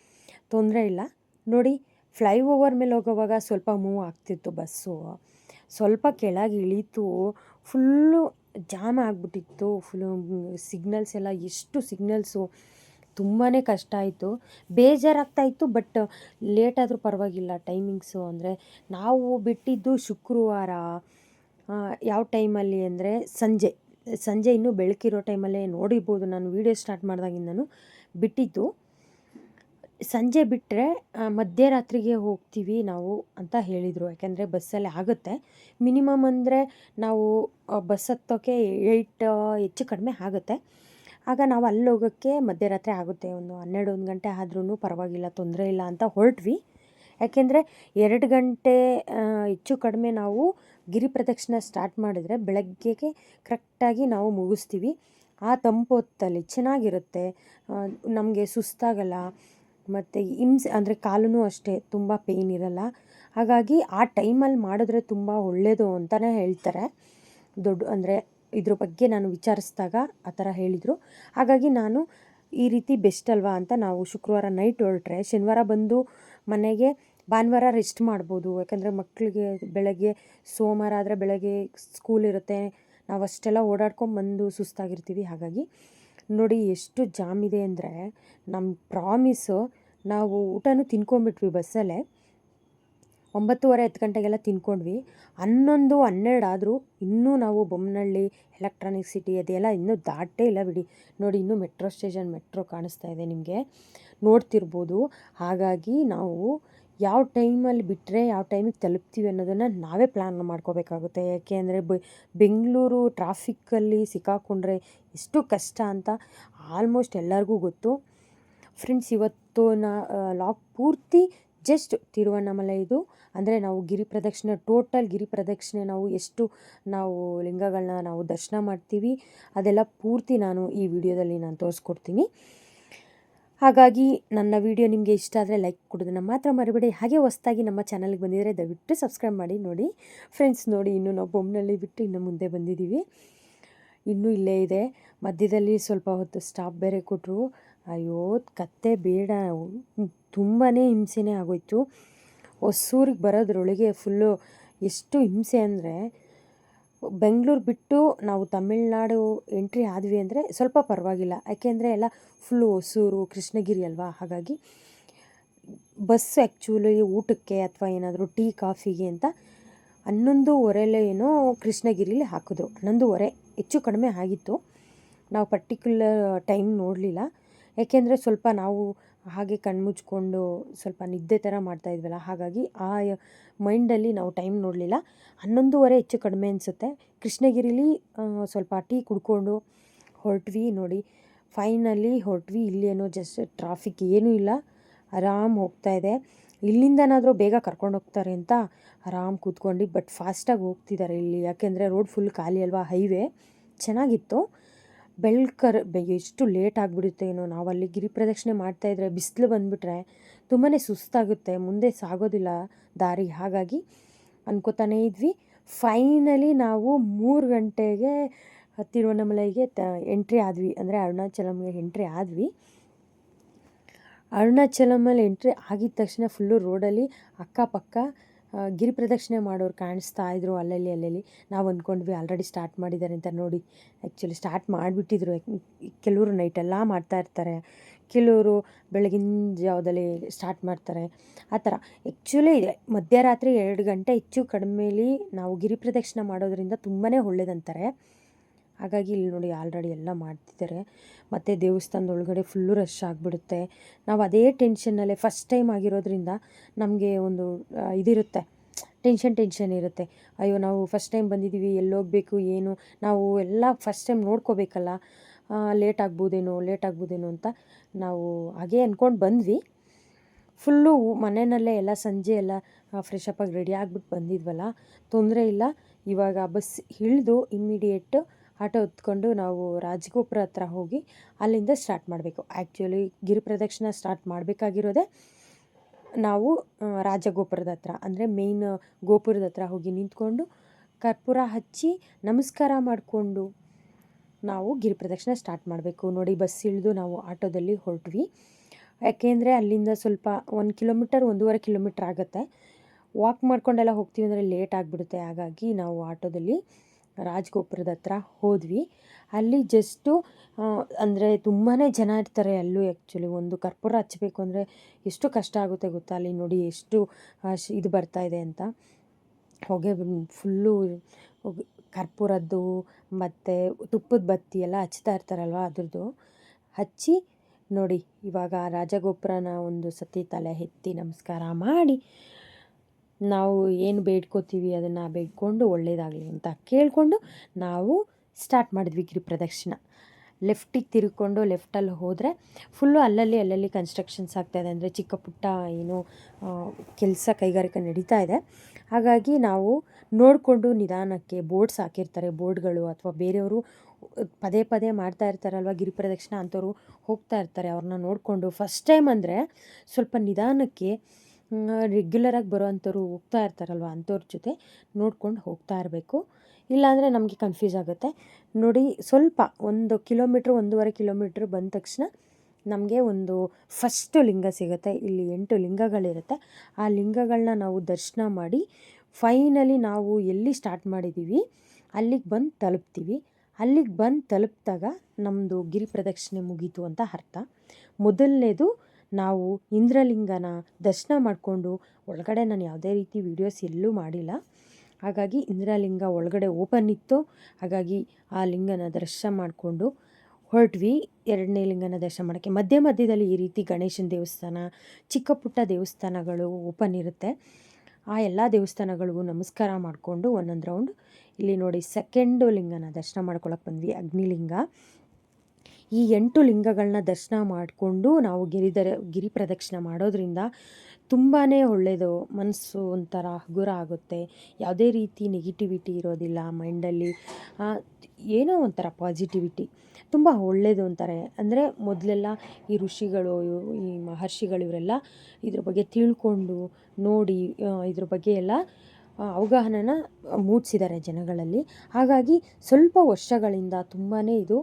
ತೊಂದರೆ ಇಲ್ಲ. ನೋಡಿ ಫ್ಲೈ ಓವರ್ ಮೇಲೆ ಹೋಗೋವಾಗ ಸ್ವಲ್ಪ ಮೂವ್ ಆಗ್ತಿತ್ತು ಬಸ್ಸು. ಸ್ವಲ್ಪ ಕೆಳಗೆ ಇಳೀತು. ಫುಲ್ಲು ಜಾಮ್ ಆಗಿಬಿಟ್ಟಿತ್ತು. ಫುಲ್ಲು ಸಿಗ್ನಲ್ಸ್ ಎಲ್ಲ ಎಷ್ಟು ಸಿಗ್ನಲ್ಸು. ತುಂಬಾ ಕಷ್ಟ ಆಯಿತು. ಬೇಜಾರಾಗ್ತಾಯಿತ್ತು ಬಟ್ ಲೇಟಾದರೂ ಪರವಾಗಿಲ್ಲ ಟೈಮಿಂಗ್ಸು. ಅಂದರೆ ನಾವು ಬಿಟ್ಟಿದ್ದು ಶುಕ್ರವಾರ. ಯಾವ ಟೈಮಲ್ಲಿ ಅಂದರೆ ಸಂಜೆ. ಸಂಜೆ ಇನ್ನೂ ಬೆಳಕಿರೋ ಟೈಮಲ್ಲೇ ನೋಡಿರ್ಬೋದು ನಾನು ವೀಡಿಯೋ ಸ್ಟಾರ್ಟ್ ಮಾಡಿದಾಗಿಂದನೂ ಬಿಟ್ಟಿದ್ದು. ಸಂಜೆ ಬಿಟ್ಟರೆ ಮಧ್ಯರಾತ್ರಿಗೆ ಹೋಗ್ತೀವಿ ನಾವು ಅಂತ ಹೇಳಿದರು. ಯಾಕೆಂದರೆ ಬಸ್ಸಲ್ಲಿ ಆಗುತ್ತೆ. ಮಿನಿಮಮ್ ಅಂದರೆ ನಾವು ಬಸ್ ಹತ್ತೋಕ್ಕೆ ಏಯ್ಟ್, ಹೆಚ್ಚು ಕಡಿಮೆ ಆಗುತ್ತೆ. ಆಗ ನಾವು ಅಲ್ಲಿ ಹೋಗೋಕ್ಕೆ ಮಧ್ಯರಾತ್ರಿ ಆಗುತ್ತೆ. ಒಂದು ಹನ್ನೆರಡು, ಒಂದು ಗಂಟೆ ಆದ್ರೂ ಪರವಾಗಿಲ್ಲ, ತೊಂದರೆ ಇಲ್ಲ ಅಂತ ಹೊರಟ್ವಿ. ಯಾಕೆಂದರೆ ಎರಡು ಗಂಟೆ ಹೆಚ್ಚು ಕಡಿಮೆ ನಾವು ಗಿರಿ ಪ್ರದಕ್ಷಿಣೆ ಸ್ಟಾರ್ಟ್ ಮಾಡಿದ್ರೆ ಬೆಳಗ್ಗೆಗೆ ಕರೆಕ್ಟಾಗಿ ನಾವು ಮುಗಿಸ್ತೀವಿ. ಆ ತಂಪು ಹೊತ್ತಲ್ಲಿ ಚೆನ್ನಾಗಿರುತ್ತೆ ನಮಗೆ ಸುಸ್ತಾಗಲ್ಲ. ಮತ್ತು ಹಿಂಸೆ ಅಂದರೆ ಕಾಲೂ ಅಷ್ಟೇ ತುಂಬ ಪೇಯ್ನ್ ಇರಲ್ಲ. ಹಾಗಾಗಿ ಆ ಟೈಮಲ್ಲಿ ಮಾಡಿದ್ರೆ ತುಂಬ ಒಳ್ಳೆಯದು ಅಂತಲೇ ಹೇಳ್ತಾರೆ. ದೊಡ್ಡ, ಅಂದರೆ ಇದ್ರ ಬಗ್ಗೆ ನಾನು ವಿಚಾರಿಸಿದಾಗ ಆ ಥರ ಹೇಳಿದರು. ಹಾಗಾಗಿ ನಾನು ಈ ರೀತಿ ಬೆಸ್ಟ್ ಅಲ್ವಾ ಅಂತ ನಾವು ಶುಕ್ರವಾರ ನೈಟ್ ಹೊರಟ್ರೆ, ಶನಿವಾರ ಬಂದು ಮನೆಗೆ ಭಾನುವಾರ ರೆಸ್ಟ್ ಮಾಡ್ಬೋದು. ಯಾಕಂದರೆ ಮಕ್ಕಳಿಗೆ ಬೆಳಗ್ಗೆ ಸೋಮವಾರ ಆದರೆ ಬೆಳಗ್ಗೆ ಸ್ಕೂಲ್ ಇರುತ್ತೆ. ನಾವು ಅಷ್ಟೆಲ್ಲ ಓಡಾಡ್ಕೊಂಡು ಬಂದು ಸುಸ್ತಾಗಿರ್ತೀವಿ. ಹಾಗಾಗಿ ನೋಡಿ ಎಷ್ಟು ಜಾಮ್ ಇದೆ ಅಂದರೆ ನಮ್ಮ ಪ್ರಾಮಿಸು ನಾವು ಊಟನೂ ತಿನ್ಕೊಂಬಿಟ್ವಿ ಬಸ್ಸಲ್ಲೇ. ಒಂಬತ್ತುವರೆ ಹತ್ತು ಗಂಟೆಗೆಲ್ಲ ತಿನ್ಕೊಂಡ್ವಿ. ಹನ್ನೊಂದು, ಹನ್ನೆರಡು ಆದರೂ ಇನ್ನೂ ನಾವು ಬೊಮ್ಮನಹಳ್ಳಿ ಎಲೆಕ್ಟ್ರಾನಿಕ್ ಸಿಟಿ ಅದೆಲ್ಲ ಇನ್ನೂ ದಾಟೇ ಇಲ್ಲ ಬಿಡಿ. ನೋಡಿ ಇನ್ನೂ ಮೆಟ್ರೋ ಸ್ಟೇಷನ್ ಮೆಟ್ರೋ ಕಾಣಿಸ್ತಾ ಇದೆ ನಿಮಗೆ. ನೋಡ್ತಿರ್ಬೋದು. ಹಾಗಾಗಿ ನಾವು ಯಾವ ಟೈಮಲ್ಲಿ ಬಿಟ್ಟರೆ ಯಾವ ಟೈಮಿಗೆ ತಲುಪ್ತೀವಿ ಅನ್ನೋದನ್ನು ನಾವೇ ಪ್ಲ್ಯಾನ್ ಮಾಡ್ಕೋಬೇಕಾಗುತ್ತೆ. ಯಾಕೆ ಅಂದರೆ ಬೆಂಗಳೂರು ಟ್ರಾಫಿಕ್ಕಲ್ಲಿ ಸಿಕ್ಕಾಕೊಂಡ್ರೆ ಎಷ್ಟು ಕಷ್ಟ ಅಂತ ಆಲ್ಮೋಸ್ಟ್ ಎಲ್ಲರಿಗೂ ಗೊತ್ತು. ಫ್ರೆಂಡ್ಸ್ ಇವತ್ತು ನಾ ಲಾಕ್ ಪೂರ್ತಿ ಜಸ್ಟ್ ತಿರುವಣ್ಣಾಮಲೈದು ಅಂದರೆ ನಾವು ಗಿರಿ ಪ್ರದಕ್ಷಿಣೆ ಟೋಟಲ್ ಗಿರಿ ಪ್ರದಕ್ಷಿಣೆ ನಾವು ಎಷ್ಟು ನಾವು ಲಿಂಗಗಳನ್ನ ನಾವು ದರ್ಶನ ಮಾಡ್ತೀವಿ, ಅದೆಲ್ಲ ಪೂರ್ತಿ ನಾನು ಈ ವಿಡಿಯೋದಲ್ಲಿ ನಾನು ತೋರಿಸ್ಕೊಡ್ತೀನಿ. ಹಾಗಾಗಿ ನನ್ನ ವಿಡಿಯೋ ನಿಮಗೆ ಇಷ್ಟ ಆದರೆ ಲೈಕ್ ಕೊಡೋದನ್ನು ಮಾತ್ರ ಮರಿಬೇಡಿ. ಹಾಗೆ ಹೊಸ್ದಾಗಿ ನಮ್ಮ ಚಾನಲ್ಗೆ ಬಂದಿದ್ದರೆ ದಯವಿಟ್ಟು ಸಬ್ಸ್ಕ್ರೈಬ್ ಮಾಡಿ ನೋಡಿ. ಫ್ರೆಂಡ್ಸ್ ನೋಡಿ, ಇನ್ನು ನಾವು ಬೊಮ್ಮನಲ್ಲಿ ಬಿಟ್ಟು ಇನ್ನು ಮುಂದೆ ಬಂದಿದ್ದೀವಿ. ಇನ್ನೂ ಇಲ್ಲೇ ಇದೆ. ಮಧ್ಯದಲ್ಲಿ ಸ್ವಲ್ಪ ಹೊತ್ತು ಸ್ಟಾಪ್ ಬೇರೆ ಕೊಟ್ಟರು ಅಯ್ಯೋ, ಕತ್ತೆ ಬೇಡ. ತುಂಬಾ ಹಿಂಸೆನೇ ಆಗೋಯ್ತು. ಹೊಸೂರಿಗೆ ಬರೋದ್ರೊಳಗೆ ಫುಲ್ಲು ಎಷ್ಟು ಹಿಂಸೆ ಅಂದರೆ ಬೆಂಗಳೂರು ಬಿಟ್ಟು ನಾವು ತಮಿಳ್ನಾಡು ಎಂಟ್ರಿ ಆದ್ವಿ ಅಂದರೆ ಸ್ವಲ್ಪ ಪರವಾಗಿಲ್ಲ. ಯಾಕೆಂದರೆ ಎಲ್ಲ ಫುಲ್ಲು ಹೊಸೂರು ಕೃಷ್ಣಗಿರಿ ಅಲ್ವಾ? ಹಾಗಾಗಿ ಬಸ್ ಆ್ಯಕ್ಚುಲಿ ಊಟಕ್ಕೆ ಅಥವಾ ಏನಾದರೂ ಟೀ, ಕಾಫಿಗೆ ಅಂತ ಹನ್ನೊಂದುವರೆಲೇ ಏನೋ ಕೃಷ್ಣಗಿರಿಲಿ ಹಾಕಿದ್ರು. ಹನ್ನೊಂದುವರೆ, ಹೆಚ್ಚು ಕಡಿಮೆ ಆಗಿತ್ತು. ನಾವು ಪರ್ಟಿಕ್ಯುಲರ್ ಟೈಮ್ ನೋಡಲಿಲ್ಲ. ಯಾಕೆಂದರೆ ಸ್ವಲ್ಪ ನಾವು ಹಾಗೆ ಕಣ್ಮುಚ್ಕೊಂಡು ಸ್ವಲ್ಪ ನಿದ್ದೆ ಥರ ಮಾಡ್ತಾಯಿದ್ವಲ್ಲ ಹಾಗಾಗಿ ಆ ಮೈಂಡಲ್ಲಿ ನಾವು ಟೈಮ್ ನೋಡಲಿಲ್ಲ. ಹನ್ನೊಂದುವರೆ ಹೆಚ್ಚು ಕಡಿಮೆ ಅನಿಸುತ್ತೆ. ಕೃಷ್ಣಗಿರಿಲಿ ಸ್ವಲ್ಪ ಟೀ ಕುಡ್ಕೊಂಡು ಹೊರಟ್ವಿ ನೋಡಿ. ಫೈನಲಿ ಹೊರಟ್ವಿ, ಇಲ್ಲಿ ಏನೋ ಜಸ್ಟ್ ಟ್ರಾಫಿಕ್ ಏನೂ ಇಲ್ಲ. ಆರಾಮ್ ಹೋಗ್ತಾ ಇದೆ. ಇಲ್ಲಿಂದನಾದರೂ ಬೇಗ ಕರ್ಕೊಂಡು ಹೋಗ್ತಾರೆ ಅಂತ ಆರಾಮ್ ಕೂತ್ಕೊಂಡು, ಬಟ್ ಫಾಸ್ಟಾಗಿ ಹೋಗ್ತಿದ್ದಾರೆ ಇಲ್ಲಿ. ಯಾಕೆಂದರೆ ರೋಡ್ ಫುಲ್ ಖಾಲಿ ಅಲ್ವಾ, ಹೈವೇ. ಚೆನ್ನಾಗಿತ್ತು. ಬೆಳ್ಕರ್ ಎಷ್ಟು ಲೇಟ್ ಆಗಿಬಿಡುತ್ತೆ ಏನೋ. ನಾವು ಅಲ್ಲಿ ಗಿರಿ ಪ್ರದಕ್ಷಿಣೆ ಮಾಡ್ತಾಯಿದ್ರೆ ಬಿಸಿಲು ಬಂದುಬಿಟ್ರೆ ತುಂಬಾ ಸುಸ್ತಾಗುತ್ತೆ. ಮುಂದೆ ಸಾಗೋದಿಲ್ಲ ದಾರಿ. ಹಾಗಾಗಿ ಅನ್ಕೋತಾನೇ ಇದ್ವಿ. ಫೈನಲಿ ನಾವು ಮೂರು ಗಂಟೆಗೆ ತಿರುವಣ್ಣಾಮಲೈಗೆ ತ, ಎಂಟ್ರಿ ಆದ್ವಿ. ಅಂದರೆ ಅರುಣಾಚಲಮ್ಗೆ ಎಂಟ್ರಿ ಆದ್ವಿ. ಅರುಣಾಚಲಮಲ್ಲಿ ಎಂಟ್ರಿ ಆಗಿದ ತಕ್ಷಣ ಫುಲ್ಲು ರೋಡಲ್ಲಿ ಅಕ್ಕಪಕ್ಕ ಗಿರಿ ಪ್ರದಕ್ಷಿಣೆ ಮಾಡೋರು ಕಾಣಿಸ್ತಾ ಇದ್ರು ಅಲ್ಲಲ್ಲಿ ಅಲ್ಲಲ್ಲಿ. ನಾವು ಅಂದ್ಕೊಂಡ್ವಿ ಆಲ್ರೆಡಿ ಸ್ಟಾರ್ಟ್ ಮಾಡಿದ್ದಾರೆ ಅಂತ ನೋಡಿ. ಆ್ಯಕ್ಚುಲಿ ಸ್ಟಾರ್ಟ್ ಮಾಡಿಬಿಟ್ಟಿದ್ರು. ಕೆಲವರು ನೈಟೆಲ್ಲ ಮಾಡ್ತಾ ಇರ್ತಾರೆ. ಕೆಲವರು ಬೆಳಗಿನ ಜಾವದಲ್ಲಿ ಸ್ಟಾರ್ಟ್ ಮಾಡ್ತಾರೆ. ಆ ಥರ. ಆ್ಯಕ್ಚುಲಿ ಮಧ್ಯರಾತ್ರಿ ಎರಡು ಗಂಟೆ ಹೆಚ್ಚು ಕಡಿಮೆಲಿ ನಾವು ಗಿರಿ ಪ್ರದಕ್ಷಿಣೆ ಮಾಡೋದ್ರಿಂದ ತುಂಬಾ ಒಳ್ಳೇದಂತಾರೆ. ಹಾಗಾಗಿ ಇಲ್ಲಿ ನೋಡಿ ಆಲ್ರೆಡಿ ಎಲ್ಲ ಮಾಡ್ತಿದ್ದಾರೆ. ಮತ್ತು ದೇವಸ್ಥಾನದ ಒಳಗಡೆ ಫುಲ್ಲು ರಶ್ ಆಗಿಬಿಡುತ್ತೆ. ನಾವು ಅದೇ ಟೆನ್ಷನ್ನಲ್ಲೇ ಫಸ್ಟ್ ಟೈಮ್ ಆಗಿರೋದ್ರಿಂದ ನಮಗೆ ಒಂದು ಇದಿರುತ್ತೆ. ಟೆನ್ಷನ್ ಟೆನ್ಷನ್ ಇರುತ್ತೆ. ಅಯ್ಯೋ, ನಾವು ಫಸ್ಟ್ ಟೈಮ್ ಬಂದಿದ್ದೀವಿ ಎಲ್ಲೋಗಬೇಕು, ಏನು? ನಾವು ಎಲ್ಲ ಫಸ್ಟ್ ಟೈಮ್ ನೋಡ್ಕೋಬೇಕಲ್ಲ. ಲೇಟ್ ಆಗ್ಬೋದೇನೋ ಲೇಟ್ ಆಗ್ಬೋದೇನೋ ಅಂತ ನಾವು ಹಾಗೆ ಅಂದ್ಕೊಂಡು ಬಂದ್ವಿ. ಫುಲ್ಲು ಮನೆಯಲ್ಲೇ ಎಲ್ಲ ಸಂಜೆ ಎಲ್ಲ ಫ್ರೆಶ್ ರೆಡಿ ಆಗಿಬಿಟ್ಟು ಬಂದಿದ್ವಲ್ಲ. ತೊಂದರೆ ಇಲ್ಲ. ಇವಾಗ ಬಸ್ ಇಳಿದು ಇಮ್ಮಿಡಿಯೇಟ್ ಆಟೋ ಹೊತ್ಕೊಂಡು ನಾವು ರಾಜಗೋಪುರ ಹತ್ರ ಹೋಗಿ ಅಲ್ಲಿಂದ ಸ್ಟಾರ್ಟ್ ಮಾಡಬೇಕು. ಆ್ಯಕ್ಚುಲಿ ಗಿರಿ ಪ್ರದಕ್ಷಿಣ ಸ್ಟಾರ್ಟ್ ಮಾಡಬೇಕಾಗಿರೋದೇ ನಾವು ರಾಜಗೋಪುರದ ಹತ್ರ. ಅಂದರೆ ಮೇಯ್ನ್ ಗೋಪುರದ ಹತ್ರ ಹೋಗಿ ನಿಂತ್ಕೊಂಡು ಕರ್ಪೂರ ಹಚ್ಚಿ ನಮಸ್ಕಾರ ಮಾಡಿಕೊಂಡು ನಾವು ಗಿರಿ ಪ್ರದಕ್ಷಿಣೆ ಸ್ಟಾರ್ಟ್ ಮಾಡಬೇಕು. ನೋಡಿ ಬಸ್ ಇಳಿದು ನಾವು ಆಟೋದಲ್ಲಿ ಹೊರಟ್ವಿ. ಯಾಕೆಂದರೆ ಅಲ್ಲಿಂದ ಸ್ವಲ್ಪ ಒಂದು ಕಿಲೋಮೀಟರ್ ಒಂದೂವರೆ ಕಿಲೋಮೀಟ್ರ್ ಆಗುತ್ತೆ. ವಾಕ್ ಮಾಡ್ಕೊಂಡೆಲ್ಲ ಹೋಗ್ತೀವಿ ಅಂದರೆ ಲೇಟ್ ಆಗಿಬಿಡುತ್ತೆ. ಹಾಗಾಗಿ ನಾವು ಆಟೋದಲ್ಲಿ ರಾಜಗೋಪುರದ ಹತ್ರ ಹೋದ್ವಿ. ಅಲ್ಲಿ ಜಸ್ಟು ಅಂದರೆ ತುಂಬಾ ಜನ ಇರ್ತಾರೆ ಅಲ್ಲೂ ಆ್ಯಕ್ಚುಲಿ ಒಂದು ಕರ್ಪೂರ ಹಚ್ಚಬೇಕು ಅಂದರೆ ಎಷ್ಟು ಕಷ್ಟ ಆಗುತ್ತೆ ಗೊತ್ತಾ? ಅಲ್ಲಿ ನೋಡಿ ಎಷ್ಟು ಇದು ಬರ್ತಾ ಇದೆ ಅಂತ. ಹೊಗೆ ಫುಲ್ಲು ಕರ್ಪೂರದ್ದು, ಮತ್ತು ತುಪ್ಪದ ಬತ್ತಿ ಎಲ್ಲ ಹಚ್ತಾ ಇರ್ತಾರಲ್ವ ಅದ್ರದ್ದು. ಹಚ್ಚಿ ನೋಡಿ, ಇವಾಗ ರಾಜಗೋಪುರನ ಒಂದು ಸತಿ ತಲೆ ಎತ್ತಿ ನಮಸ್ಕಾರ ಮಾಡಿ ನಾವು ಏನು ಬೇಡ್ಕೋತೀವಿ ಅದನ್ನು ಬೇಡ್ಕೊಂಡು ಒಳ್ಳೆಯದಾಗಲಿ ಅಂತ ಕೇಳಿಕೊಂಡು ನಾವು ಸ್ಟಾರ್ಟ್ ಮಾಡಿದ್ವಿ ಗಿರಿ ಪ್ರದಕ್ಷಿಣ. ಲೆಫ್ಟಿಗೆ ತಿರ್ಕೊಂಡು ಲೆಫ್ಟಲ್ಲಿ ಹೋದರೆ ಫುಲ್ಲು ಅಲ್ಲಲ್ಲಿ ಅಲ್ಲಲ್ಲಿ ಕನ್ಸ್ಟ್ರಕ್ಷನ್ಸ್ ಆಗ್ತಾಯಿದೆ ಅಂದರೆ ಚಿಕ್ಕ ಪುಟ್ಟ ಏನು ಕೆಲಸ ಕೈಗಾರಿಕೆ ನಡೀತಾ ಇದೆ. ಹಾಗಾಗಿ ನಾವು ನೋಡಿಕೊಂಡು ನಿಧಾನಕ್ಕೆ ಬೋರ್ಡ್ಸ್ ಹಾಕಿರ್ತಾರೆ. ಬೋರ್ಡ್ಗಳು ಅಥವಾ ಬೇರೆಯವರು ಪದೇ ಪದೇ ಮಾಡ್ತಾ ಇರ್ತಾರಲ್ವ ಗಿರಿ ಪ್ರದಕ್ಷಿಣ ಅಂಥವ್ರು ಹೋಗ್ತಾ ಇರ್ತಾರೆ. ಅವ್ರನ್ನ ನೋಡಿಕೊಂಡು ಫಸ್ಟ್ ಟೈಮ್ ಅಂದರೆ ಸ್ವಲ್ಪ ನಿಧಾನಕ್ಕೆ ರೆಗ್ಯುಲರಾಗಿ ಬರೋ ಅಂಥವ್ರು ಹೋಗ್ತಾ ಇರ್ತಾರಲ್ವ ಅಂಥವ್ರ ಜೊತೆ ನೋಡ್ಕೊಂಡು ಹೋಗ್ತಾ ಇರಬೇಕು. ಇಲ್ಲಾಂದರೆ ನಮಗೆ ಕನ್ಫ್ಯೂಸ್ ಆಗುತ್ತೆ. ನೋಡಿ, ಸ್ವಲ್ಪ ಒಂದು ಕಿಲೋಮೀಟ್ರ್ ಒಂದೂವರೆ ಕಿಲೋಮೀಟ್ರ್ ಬಂದ ತಕ್ಷಣ ನಮಗೆ ಒಂದು ಫಸ್ಟು ಲಿಂಗ ಸಿಗುತ್ತೆ. ಇಲ್ಲಿ ಎಂಟು ಲಿಂಗಗಳಿರುತ್ತೆ. ಆ ಲಿಂಗಗಳನ್ನ ನಾವು ದರ್ಶನ ಮಾಡಿ ಫೈನಲಿ ನಾವು ಎಲ್ಲಿ ಸ್ಟಾರ್ಟ್ ಮಾಡಿದ್ದೀವಿ ಅಲ್ಲಿಗೆ ಬಂದು ತಲುಪ್ತೀವಿ. ಅಲ್ಲಿಗೆ ಬಂದು ತಲುಪಿದಾಗ ನಮ್ಮದು ಗಿರಿ ಪ್ರದಕ್ಷಿಣೆ ಮುಗೀತು ಅಂತ ಅರ್ಥ. ಮೊದಲನೇದು ನಾವು ಇಂದ್ರಲಿಂಗನ ದರ್ಶನ ಮಾಡಿಕೊಂಡು ಒಳಗಡೆ ನಾನು ಯಾವುದೇ ರೀತಿ ವೀಡಿಯೋಸ್ ಎಲ್ಲೂ ಮಾಡಿಲ್ಲ. ಹಾಗಾಗಿ ಇಂದ್ರಲಿಂಗ ಒಳಗಡೆ ಓಪನ್ ಇತ್ತು. ಹಾಗಾಗಿ ಆ ಲಿಂಗನ ದರ್ಶನ ಮಾಡಿಕೊಂಡು ಹೊರಟ್ವಿ. ಎರಡನೇ ಲಿಂಗನ ದರ್ಶನ ಮಾಡೋಕ್ಕೆ ಮಧ್ಯ ಮಧ್ಯದಲ್ಲಿ ಈ ರೀತಿ ಗಣೇಶನ ದೇವಸ್ಥಾನ, ಚಿಕ್ಕ ಪುಟ್ಟ ದೇವಸ್ಥಾನಗಳು ಓಪನ್ ಇರುತ್ತೆ. ಆ ಎಲ್ಲ ದೇವಸ್ಥಾನಗಳಿಗೂ ನಮಸ್ಕಾರ ಮಾಡಿಕೊಂಡು ಒಂದೊಂದು ರೌಂಡ್ ಇಲ್ಲಿ ನೋಡಿ ಸೆಕೆಂಡು ಲಿಂಗನ ದರ್ಶನ ಮಾಡ್ಕೊಳಕ್ಕೆ ಬಂದ್ವಿ ಅಗ್ನಿಲಿಂಗ. ಈ ಎಂಟು ಲಿಂಗಗಳನ್ನ ದರ್ಶನ ಮಾಡಿಕೊಂಡು ನಾವು ಗಿರಿದರ, ಗಿರಿ ಪ್ರದಕ್ಷಿಣೆ ಮಾಡೋದ್ರಿಂದ ತುಂಬಾ ಒಳ್ಳೆಯದು ಮನಸ್ಸು ಒಂಥರ ಹಗುರ ಆಗುತ್ತೆ. ಯಾವುದೇ ರೀತಿ ನೆಗೆಟಿವಿಟಿ ಇರೋದಿಲ್ಲ ಮೈಂಡಲ್ಲಿ. ಏನೋ ಒಂಥರ ಪಾಸಿಟಿವಿಟಿ ತುಂಬ ಒಳ್ಳೆಯದು ಅಂತಾರೆ. ಅಂದರೆ ಮೊದಲೆಲ್ಲ ಈ ಋಷಿಗಳು, ಈ ಮಹರ್ಷಿಗಳು ಇವರೆಲ್ಲ ಇದ್ರ ಬಗ್ಗೆ ತಿಳ್ಕೊಂಡು ನೋಡಿ ಇದ್ರ ಬಗ್ಗೆ ಎಲ್ಲ ಅವಗಾಹನನ ಮೂಡಿಸಿದ್ದಾರೆ ಜನಗಳಲ್ಲಿ. ಹಾಗಾಗಿ ಸ್ವಲ್ಪ ವರ್ಷಗಳಿಂದ ತುಂಬಾ ಇದು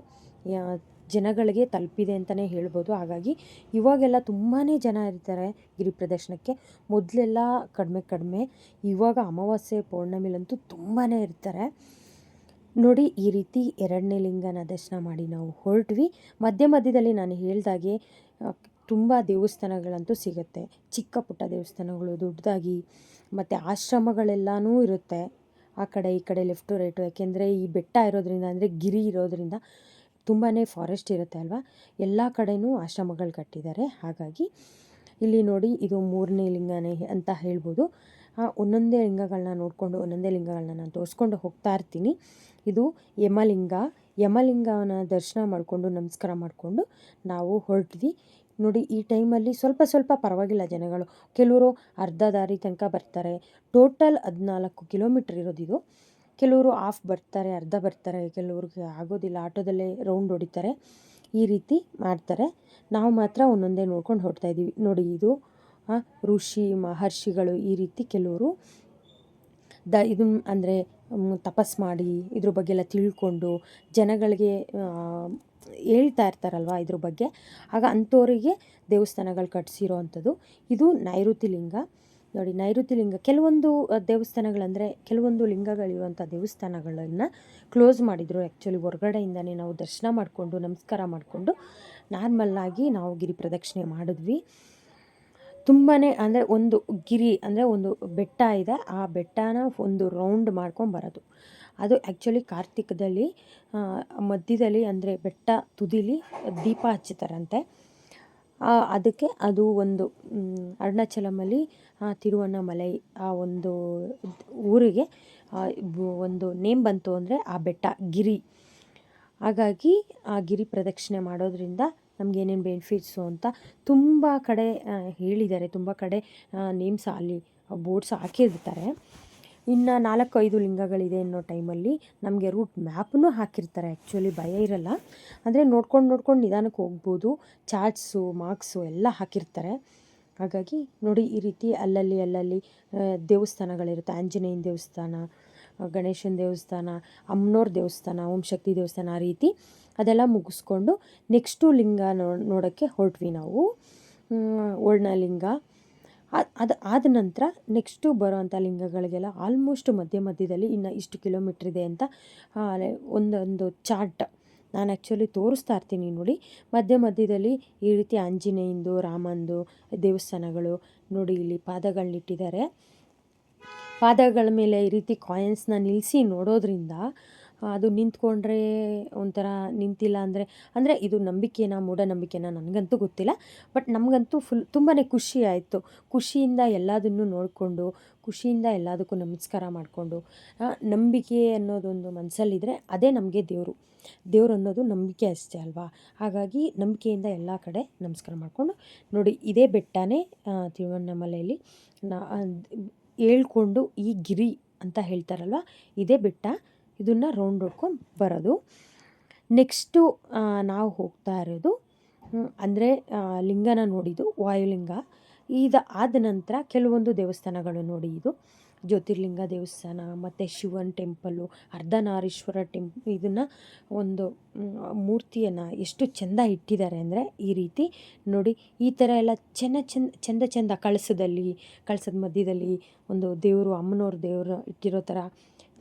ಜನಗಳಿಗೆ ತಲುಪಿದೆ ಅಂತಲೇ ಹೇಳ್ಬೋದು. ಹಾಗಾಗಿ ಇವಾಗೆಲ್ಲ ತುಂಬಾ ಜನ ಇರ್ತಾರೆ ಗಿರಿ ಪ್ರದರ್ಶನಕ್ಕೆ. ಮೊದಲೆಲ್ಲ ಕಡಿಮೆ ಕಡಿಮೆ ಇವಾಗ ಅಮಾವಾಸ್ಯೆ ಪೌರ್ಣಮಿಲಂತೂ ತುಂಬಾ ಇರ್ತಾರೆ. ನೋಡಿ, ಈ ರೀತಿ ಎರಡನೇ ಲಿಂಗನ ದರ್ಶನ ಮಾಡಿ ನಾವು ಹೊರಟ್ವಿ. ಮಧ್ಯ ಮಧ್ಯದಲ್ಲಿ ನಾನು ಹೇಳ್ದಾಗೆ ತುಂಬ ದೇವಸ್ಥಾನಗಳಂತೂ ಸಿಗುತ್ತೆ. ಚಿಕ್ಕ ಪುಟ್ಟ ದೇವಸ್ಥಾನಗಳು, ದೊಡ್ಡದಾಗಿ, ಮತ್ತು ಆಶ್ರಮಗಳೆಲ್ಲನೂ ಇರುತ್ತೆ. ಆ ಕಡೆ, ಈ ಕಡೆ, ಲೆಫ್ಟು, ರೈಟು, ಯಾಕೆಂದರೆ ಈ ಬೆಟ್ಟ ಇರೋದ್ರಿಂದ, ಅಂದರೆ ಗಿರಿ ಇರೋದ್ರಿಂದ ತುಂಬಾ ಫಾರೆಸ್ಟ್ ಇರುತ್ತೆ ಅಲ್ವಾ? ಎಲ್ಲ ಕಡೆಯೂ ಆಶ್ರಮಗಳು ಕಟ್ಟಿದ್ದಾರೆ. ಹಾಗಾಗಿ ಇಲ್ಲಿ ನೋಡಿ ಇದು ಮೂರನೇ ಲಿಂಗನೇ ಅಂತ ಹೇಳ್ಬೋದು. ಒಂದೊಂದೇ ಲಿಂಗಗಳನ್ನ ನೋಡಿಕೊಂಡು, ಒಂದೊಂದೇ ಲಿಂಗಗಳನ್ನ ನಾನು ತೋರಿಸ್ಕೊಂಡು ಹೋಗ್ತಾ ಇರ್ತೀನಿ. ಇದು ಯಮಲಿಂಗ. ಯಮಲಿಂಗನ ದರ್ಶನ ಮಾಡಿಕೊಂಡು, ನಮಸ್ಕಾರ ಮಾಡಿಕೊಂಡು ನಾವು ಹೊರಟ್ವಿ. ನೋಡಿ, ಈ ಟೈಮಲ್ಲಿ ಸ್ವಲ್ಪ ಸ್ವಲ್ಪ ಪರವಾಗಿಲ್ಲ ಜನಗಳು. ಕೆಲವರು ಅರ್ಧ ದಾರಿ ತನಕ ಬರ್ತಾರೆ. ಟೋಟಲ್ ಹದಿನಾಲ್ಕು ಕಿಲೋಮೀಟ್ರ್ ಇರೋದಿದು. ಕೆಲವರು ಆಫ್ ಬರ್ತಾರೆ, ಅರ್ಧ ಬರ್ತಾರೆ, ಕೆಲವ್ರಿಗೆ ಆಗೋದಿಲ್ಲ, ಆಟೋದಲ್ಲೇ ರೌಂಡ್ ಹೊಡಿತಾರೆ. ಈ ರೀತಿ ಮಾಡ್ತಾರೆ. ನಾವು ಮಾತ್ರ ಒಂದೊಂದೇ ನೋಡ್ಕೊಂಡು ಹೊರಡ್ತಾ ಇದ್ದೀವಿ. ನೋಡಿ ಇದು ಋಷಿ, ಮಹರ್ಷಿಗಳು ಈ ರೀತಿ ಕೆಲವರು ದ ಇದು ಅಂದರೆ ತಪಸ್ ಮಾಡಿ, ಇದ್ರ ಬಗ್ಗೆ ಎಲ್ಲ ತಿಳ್ಕೊಂಡು ಜನಗಳಿಗೆ ಹೇಳ್ತಾ ಇರ್ತಾರಲ್ವ ಇದ್ರ ಬಗ್ಗೆ. ಆಗ ಅಂಥವರಿಗೆ ದೇವಸ್ಥಾನಗಳು ಕಟ್ಸಿರೋ ಅಂಥದ್ದು ಇದು ನೈಋತಿ ಲಿಂಗ ನೋಡಿ ನೈಋತಿ ಲಿಂಗ. ಕೆಲವೊಂದು ದೇವಸ್ಥಾನಗಳಂದರೆ ಕೆಲವೊಂದು ಲಿಂಗಗಳಿರುವಂಥ ದೇವಸ್ಥಾನಗಳನ್ನು ಕ್ಲೋಸ್ ಮಾಡಿದರು. ಆ್ಯಕ್ಚುಲಿ ಹೊರಗಡೆಯಿಂದನೇ ನಾವು ದರ್ಶನ ಮಾಡಿಕೊಂಡು, ನಮಸ್ಕಾರ ಮಾಡಿಕೊಂಡು ನಾರ್ಮಲ್ಲಾಗಿ ನಾವು ಗಿರಿ ಪ್ರದಕ್ಷಿಣೆ ಮಾಡಿದ್ವಿ. ತುಂಬಾ ಅಂದರೆ ಒಂದು ಗಿರಿ ಅಂದರೆ ಒಂದು ಬೆಟ್ಟ ಇದೆ. ಆ ಬೆಟ್ಟನ ಒಂದು ರೌಂಡ್ ಮಾಡ್ಕೊಂಡು ಬರೋದು. ಅದು ಆ್ಯಕ್ಚುಲಿ ಕಾರ್ತಿಕದಲ್ಲಿ ಮಧ್ಯದಲ್ಲಿ ಅಂದರೆ ಬೆಟ್ಟ ತುದಿಲಿ ದೀಪ ಹಚ್ಚುತ್ತಾರಂತೆ. ಅದಕ್ಕೆ ಅದು ಒಂದು ಅರುಣಾಚಲಮಲ್ಲಿ ತಿರುವಣ್ಣಾಮಲೈ ಆ ಒಂದು ಊರಿಗೆ ಒಂದು ನೇಮ್ ಬಂತು ಅಂದರೆ ಆ ಬೆಟ್ಟ, ಗಿರಿ. ಹಾಗಾಗಿ ಆ ಗಿರಿ ಪ್ರದಕ್ಷಿಣೆ ಮಾಡೋದ್ರಿಂದ ನಮ್ಗೆ ಏನೇನು ಬೆನಿಫಿಟ್ಸು ಅಂತ ತುಂಬ ಕಡೆ ಹೇಳಿದ್ದಾರೆ. ತುಂಬ ಕಡೆ ನೇಮ್ಸ್ ಅಲ್ಲಿ ಬೋರ್ಡ್ಸ್ ಹಾಕಿರ್ತಾರೆ. ಇನ್ನು ನಾಲ್ಕು ಐದು ಲಿಂಗಗಳಿದೆ ಅನ್ನೋ ಟೈಮಲ್ಲಿ ನಮಗೆ ರೂಟ್ ಮ್ಯಾಪನ್ನು ಹಾಕಿರ್ತಾರೆ. ಆ್ಯಕ್ಚುಲಿ ಭಯ ಇರಲ್ಲ. ಅಂದರೆ ನೋಡ್ಕೊಂಡು ನೋಡ್ಕೊಂಡು ನಿಧಾನಕ್ಕೆ ಹೋಗ್ಬೋದು. ಚಾರ್ಟ್ಸು ಮಾರ್ಕ್ಸು ಎಲ್ಲ ಹಾಕಿರ್ತಾರೆ. ಹಾಗಾಗಿ ನೋಡಿ ಈ ರೀತಿ ಅಲ್ಲಲ್ಲಿ ಅಲ್ಲಲ್ಲಿ ದೇವಸ್ಥಾನಗಳಿರುತ್ತೆ. ಆಂಜನೇಯನ ದೇವಸ್ಥಾನ ಗಣೇಶನ ದೇವಸ್ಥಾನ ಅಮ್ನೋರ್ ದೇವಸ್ಥಾನ, ಓಂ ಶಕ್ತಿ ದೇವಸ್ಥಾನ ಆ ರೀತಿ ಅದೆಲ್ಲ ಮುಗಿಸ್ಕೊಂಡು ನೆಕ್ಸ್ಟು ಲಿಂಗ ನೋಡೋಕ್ಕೆ ಹೊರಟ್ವಿ ನಾವು. ಲಿಂಗ ಅದು, ಆದ ನಂತರ ನೆಕ್ಸ್ಟು ಬರೋವಂಥ ಲಿಂಗಗಳಿಗೆಲ್ಲ ಆಲ್ಮೋಸ್ಟ್ ಮಧ್ಯ ಮಧ್ಯದಲ್ಲಿ ಇನ್ನು ಇಷ್ಟು ಕಿಲೋಮೀಟ್ರ್ ಇದೆ ಅಂತ ಒಂದೊಂದು ಚಾರ್ಟ್ ನಾನು ಆ್ಯಕ್ಚುಲಿ ತೋರಿಸ್ತಾ ಇರ್ತೀನಿ ನೋಡಿ. ಮಧ್ಯ ಮಧ್ಯದಲ್ಲಿ ಈ ರೀತಿ ಆಂಜನೇಯಂದು ರಾಮಂದು ದೇವಸ್ಥಾನಗಳು ನೋಡಿ ಇಲ್ಲಿ ಪಾದಗಳನ್ನಿಟ್ಟಿದ್ದಾರೆ ಪಾದಗಳ ಮೇಲೆ ಈ ರೀತಿ ಕಾಯಿನ್ಸ್ನ ನಿಲ್ಲಿಸಿ ನೋಡೋದ್ರಿಂದ ಅದು ನಿಂತ್ಕೊಂಡ್ರೆ ಒಂಥರ ನಿಂತಿಲ್ಲ ಅಂದರೆ ಅಂದರೆ ಇದು ನಂಬಿಕೆನಾ ಮೂಢನಂಬಿಕೆನಾ ನನಗಂತೂ ಗೊತ್ತಿಲ್ಲ. ಬಟ್ ನಮಗಂತೂ ಫುಲ್ ತುಂಬಾ ಖುಷಿ ಆಯಿತು. ಖುಷಿಯಿಂದ ಎಲ್ಲದನ್ನು ನೋಡಿಕೊಂಡು, ಖುಷಿಯಿಂದ ಎಲ್ಲದಕ್ಕೂ ನಮಸ್ಕಾರ ಮಾಡಿಕೊಂಡು ನಂಬಿಕೆ ಅನ್ನೋದೊಂದು ಮನಸ್ಸಲ್ಲಿದ್ದರೆ ಅದೇ ನಮಗೆ ದೇವರು. ದೇವ್ರು ಅನ್ನೋದು ನಂಬಿಕೆ ಅಷ್ಟೇ ಅಲ್ವಾ? ಹಾಗಾಗಿ ನಂಬಿಕೆಯಿಂದ ಎಲ್ಲ ಕಡೆ ನಮಸ್ಕಾರ ಮಾಡಿಕೊಂಡು, ನೋಡಿ ಇದೇ ಬೆಟ್ಟನೇ ತಿರುವಣ್ಣಾಮಲೆಯಲ್ಲಿ ನಾ ಹೇಳ್ಕೊಂಡು ಈ ಗಿರಿ ಅಂತ ಹೇಳ್ತಾರಲ್ವ? ಇದೇ ಬೆಟ್ಟ. ಇದನ್ನು ರೌಂಡ್ ಹೊಡ್ಕೊಂಡು ಬರೋದು. ನೆಕ್ಸ್ಟು ನಾವು ಹೋಗ್ತಾ ಇರೋದು ಅಂದರೆ ಲಿಂಗನ ನೋಡಿದ್ದು, ವಾಯುಲಿಂಗ. ಇದು ಆದ ನಂತರ ಕೆಲವೊಂದು ದೇವಸ್ಥಾನಗಳು ನೋಡಿ ಇದು. ಜ್ಯೋತಿರ್ಲಿಂಗ ದೇವಸ್ಥಾನ, ಮತ್ತು ಶಿವನ್ ಟೆಂಪಲ್ಲು ಅರ್ಧನಾರೀಶ್ವರ ಟೆಂಪ್, ಇದನ್ನು ಒಂದು ಮೂರ್ತಿಯನ್ನು ಎಷ್ಟು ಚೆಂದ ಇಟ್ಟಿದ್ದಾರೆ ಅಂದರೆ ಈ ರೀತಿ ನೋಡಿ, ಈ ಥರ ಎಲ್ಲ ಚೆನ್ನ ಚೆಂದ ಚೆಂದ ಚೆಂದ ಕಳಸದಲ್ಲಿ, ಕಳಸದ ಮಧ್ಯದಲ್ಲಿ ಒಂದು ದೇವರು ಅಮ್ಮನವ್ರ ದೇವರು ಇಟ್ಟಿರೋ ಥರ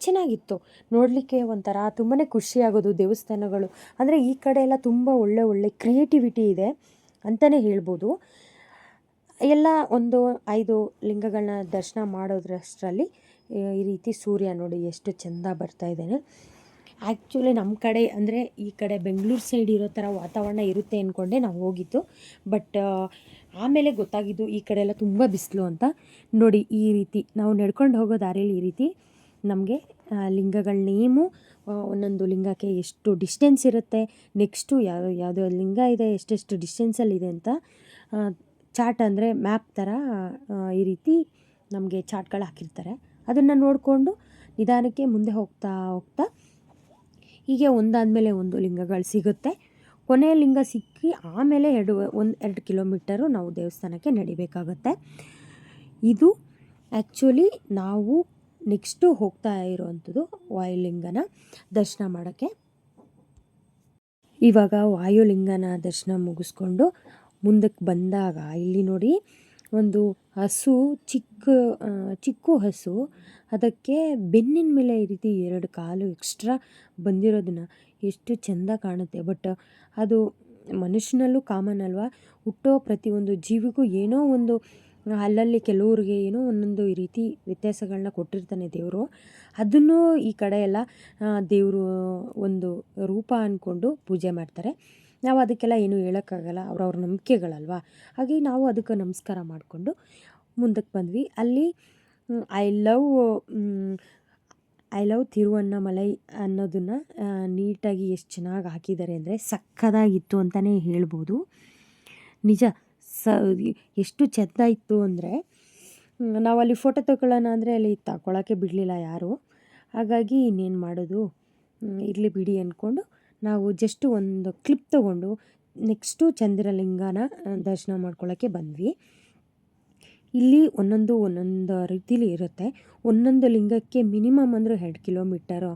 ಚೆನ್ನಾಗಿತ್ತು. ನೋಡಲಿಕ್ಕೆ ಒಂಥರ ತುಂಬಾ ಖುಷಿಯಾಗೋದು ದೇವಸ್ಥಾನಗಳು. ಅಂದರೆ ಈ ಕಡೆ ಎಲ್ಲ ತುಂಬ ಒಳ್ಳೆ ಒಳ್ಳೆ ಕ್ರಿಯೇಟಿವಿಟಿ ಇದೆ ಅಂತಲೇ ಹೇಳ್ಬೋದು. ಎಲ್ಲ ಒಂದು ಐದು ಲಿಂಗಗಳನ್ನ ದರ್ಶನ ಮಾಡೋದ್ರಷ್ಟರಲ್ಲಿ ಈ ರೀತಿ ಸೂರ್ಯ ನೋಡಿ ಎಷ್ಟು ಚೆಂದ ಬರ್ತಾ ಇದ್ದಾನೆ. ಆ್ಯಕ್ಚುಲಿ ನಮ್ಮ ಕಡೆ ಅಂದರೆ ಈ ಕಡೆ ಬೆಂಗಳೂರು ಸೈಡ್ ಇರೋ ಥರ ವಾತಾವರಣ ಇರುತ್ತೆ ಅಂದ್ಕೊಂಡೆ ನಾವು ಹೋಗಿದ್ದು. ಬಟ್ ಆಮೇಲೆ ಗೊತ್ತಾಗಿದ್ದು ಈ ಕಡೆ ಎಲ್ಲ ತುಂಬ ಬಿಸಿಲು ಅಂತ. ನೋಡಿ ಈ ರೀತಿ ನಾವು ನಡ್ಕೊಂಡು ಹೋಗೋ ದಾರಿಯಲ್ಲಿ ಈ ರೀತಿ ನಮಗೆ ಲಿಂಗಗಳ ನೇಮು ಒಂದೊಂದು ಲಿಂಗಕ್ಕೆ ಎಷ್ಟು ಡಿಸ್ಟೆನ್ಸ್ ಇರುತ್ತೆ ನೆಕ್ಸ್ಟು ಯಾವ, ಯಾವುದೋ ಲಿಂಗ ಇದೆ, ಎಷ್ಟೆಷ್ಟು ಡಿಸ್ಟೆನ್ಸಲ್ಲಿದೆ ಅಂತ ಚಾರ್ಟ್ ಅಂದರೆ ಮ್ಯಾಪ್ ಥರ ಈ ರೀತಿ ನಮಗೆ ಚಾರ್ಟ್ಗಳು ಹಾಕಿರ್ತಾರೆ. ಅದನ್ನು ನೋಡಿಕೊಂಡು ನಿಧಾನಕ್ಕೆ ಮುಂದೆ ಹೋಗ್ತಾ ಹೋಗ್ತಾ, ಹೀಗೆ ಒಂದಾದಮೇಲೆ ಒಂದು ಲಿಂಗಗಳು ಸಿಗುತ್ತೆ. ಕೊನೆಯ ಲಿಂಗ ಸಿಕ್ಕಿ ಆಮೇಲೆ ಎರಡು, ಒಂದು, ಎರಡು ಕಿಲೋಮೀಟರು ನಾವು ದೇವಸ್ಥಾನಕ್ಕೆ ನಡಿಬೇಕಾಗತ್ತೆ. ಇದು ಆ್ಯಕ್ಚುಲಿ ನಾವು ನೆಕ್ಸ್ಟು ಹೋಗ್ತಾ ಇರೋವಂಥದ್ದು ವಾಯುಲಿಂಗನ ದರ್ಶನ ಮಾಡೋಕ್ಕೆ. ಇವಾಗ ವಾಯುಲಿಂಗನ ದರ್ಶನ ಮುಗಿಸ್ಕೊಂಡು ಮುಂದಕ್ಕೆ ಬಂದಾಗ, ಇಲ್ಲಿ ನೋಡಿ ಒಂದು ಹಸು, ಚಿಕ್ಕ ಚಿಕ್ಕು ಹಸು. ಅದಕ್ಕೆ ಬೆನ್ನಿನ ಮೇಲೆ ಈ ರೀತಿ ಎರಡು ಕಾಲು ಎಕ್ಸ್ಟ್ರಾ ಬಂದಿರೋದನ್ನ ಎಷ್ಟು ಚೆಂದ ಕಾಣುತ್ತೆ. ಬಟ್ ಅದು ಮನುಷ್ಯನಲ್ಲೂ ಕಾಮನ್ ಅಲ್ವಾ? ಹುಟ್ಟೋ ಪ್ರತಿಯೊಂದು ಜೀವಿಗೂ ಏನೋ ಒಂದು ಅಲ್ಲಲ್ಲಿ ಕೆಲವ್ರಿಗೆ ಏನೋ ಒಂದೊಂದು ಈ ರೀತಿ ವ್ಯತ್ಯಾಸಗಳನ್ನ ಕೊಟ್ಟಿರ್ತಾನೆ ದೇವರು. ಅದನ್ನು ಈ ಕಡೆ ಎಲ್ಲ ದೇವರು ಒಂದು ರೂಪ ಅಂದ್ಕೊಂಡು ಪೂಜೆ ಮಾಡ್ತಾರೆ. ನಾವು ಅದಕ್ಕೆಲ್ಲ ಏನೂ ಹೇಳೋಕ್ಕಾಗಲ್ಲ ಅವ್ರವ್ರ ನಂಬಿಕೆಗಳಲ್ವಾ? ಹಾಗೆ ನಾವು ಅದಕ್ಕೆ ನಮಸ್ಕಾರ ಮಾಡಿಕೊಂಡು ಮುಂದಕ್ಕೆ ಬಂದ್ವಿ. ಅಲ್ಲಿ I love I love Tiruvannamalai ಅನ್ನೋದನ್ನು ನೀಟಾಗಿ ಎಷ್ಟು ಚೆನ್ನಾಗಿ ಹಾಕಿದ್ದಾರೆ ಅಂದರೆ ಸಕ್ಕದಾಗಿತ್ತು ಅಂತಲೇ ಹೇಳ್ಬೋದು. ನಿಜ, ಸ, ಎಷ್ಟು ಚೆಂದ ಇತ್ತು ಅಂದರೆ ನಾವು ಅಲ್ಲಿ ಫೋಟೋ ತಗೊಳ್ಳೋಣ ಅಂದರೆ ಅಲ್ಲಿ ತಗೊಳ್ಳೋಕ್ಕೆ ಬಿಡಲಿಲ್ಲ ಯಾರು. ಹಾಗಾಗಿ ಇನ್ನೇನು ಮಾಡೋದು? ಇರಲಿ ಬಿಡಿ ಅಂದ್ಕೊಂಡು ನಾವು ಜಸ್ಟ್ ಒಂದು ಕ್ಲಿಪ್ ತಗೊಂಡು ನೆಕ್ಸ್ಟು ಚಂದ್ರಲಿಂಗನ ದರ್ಶನ ಮಾಡ್ಕೊಳ್ಳೋಕ್ಕೆ ಬಂದ್ವಿ. ಇಲ್ಲಿ ಒಂದೊಂದು ಒಂದೊಂದು ರೀತಿಲಿ ಇರುತ್ತೆ. ಒಂದೊಂದು ಲಿಂಗಕ್ಕೆ ಮಿನಿಮಮ್ ಅಂದರೆ ಎರಡು ಕಿಲೋಮೀಟರು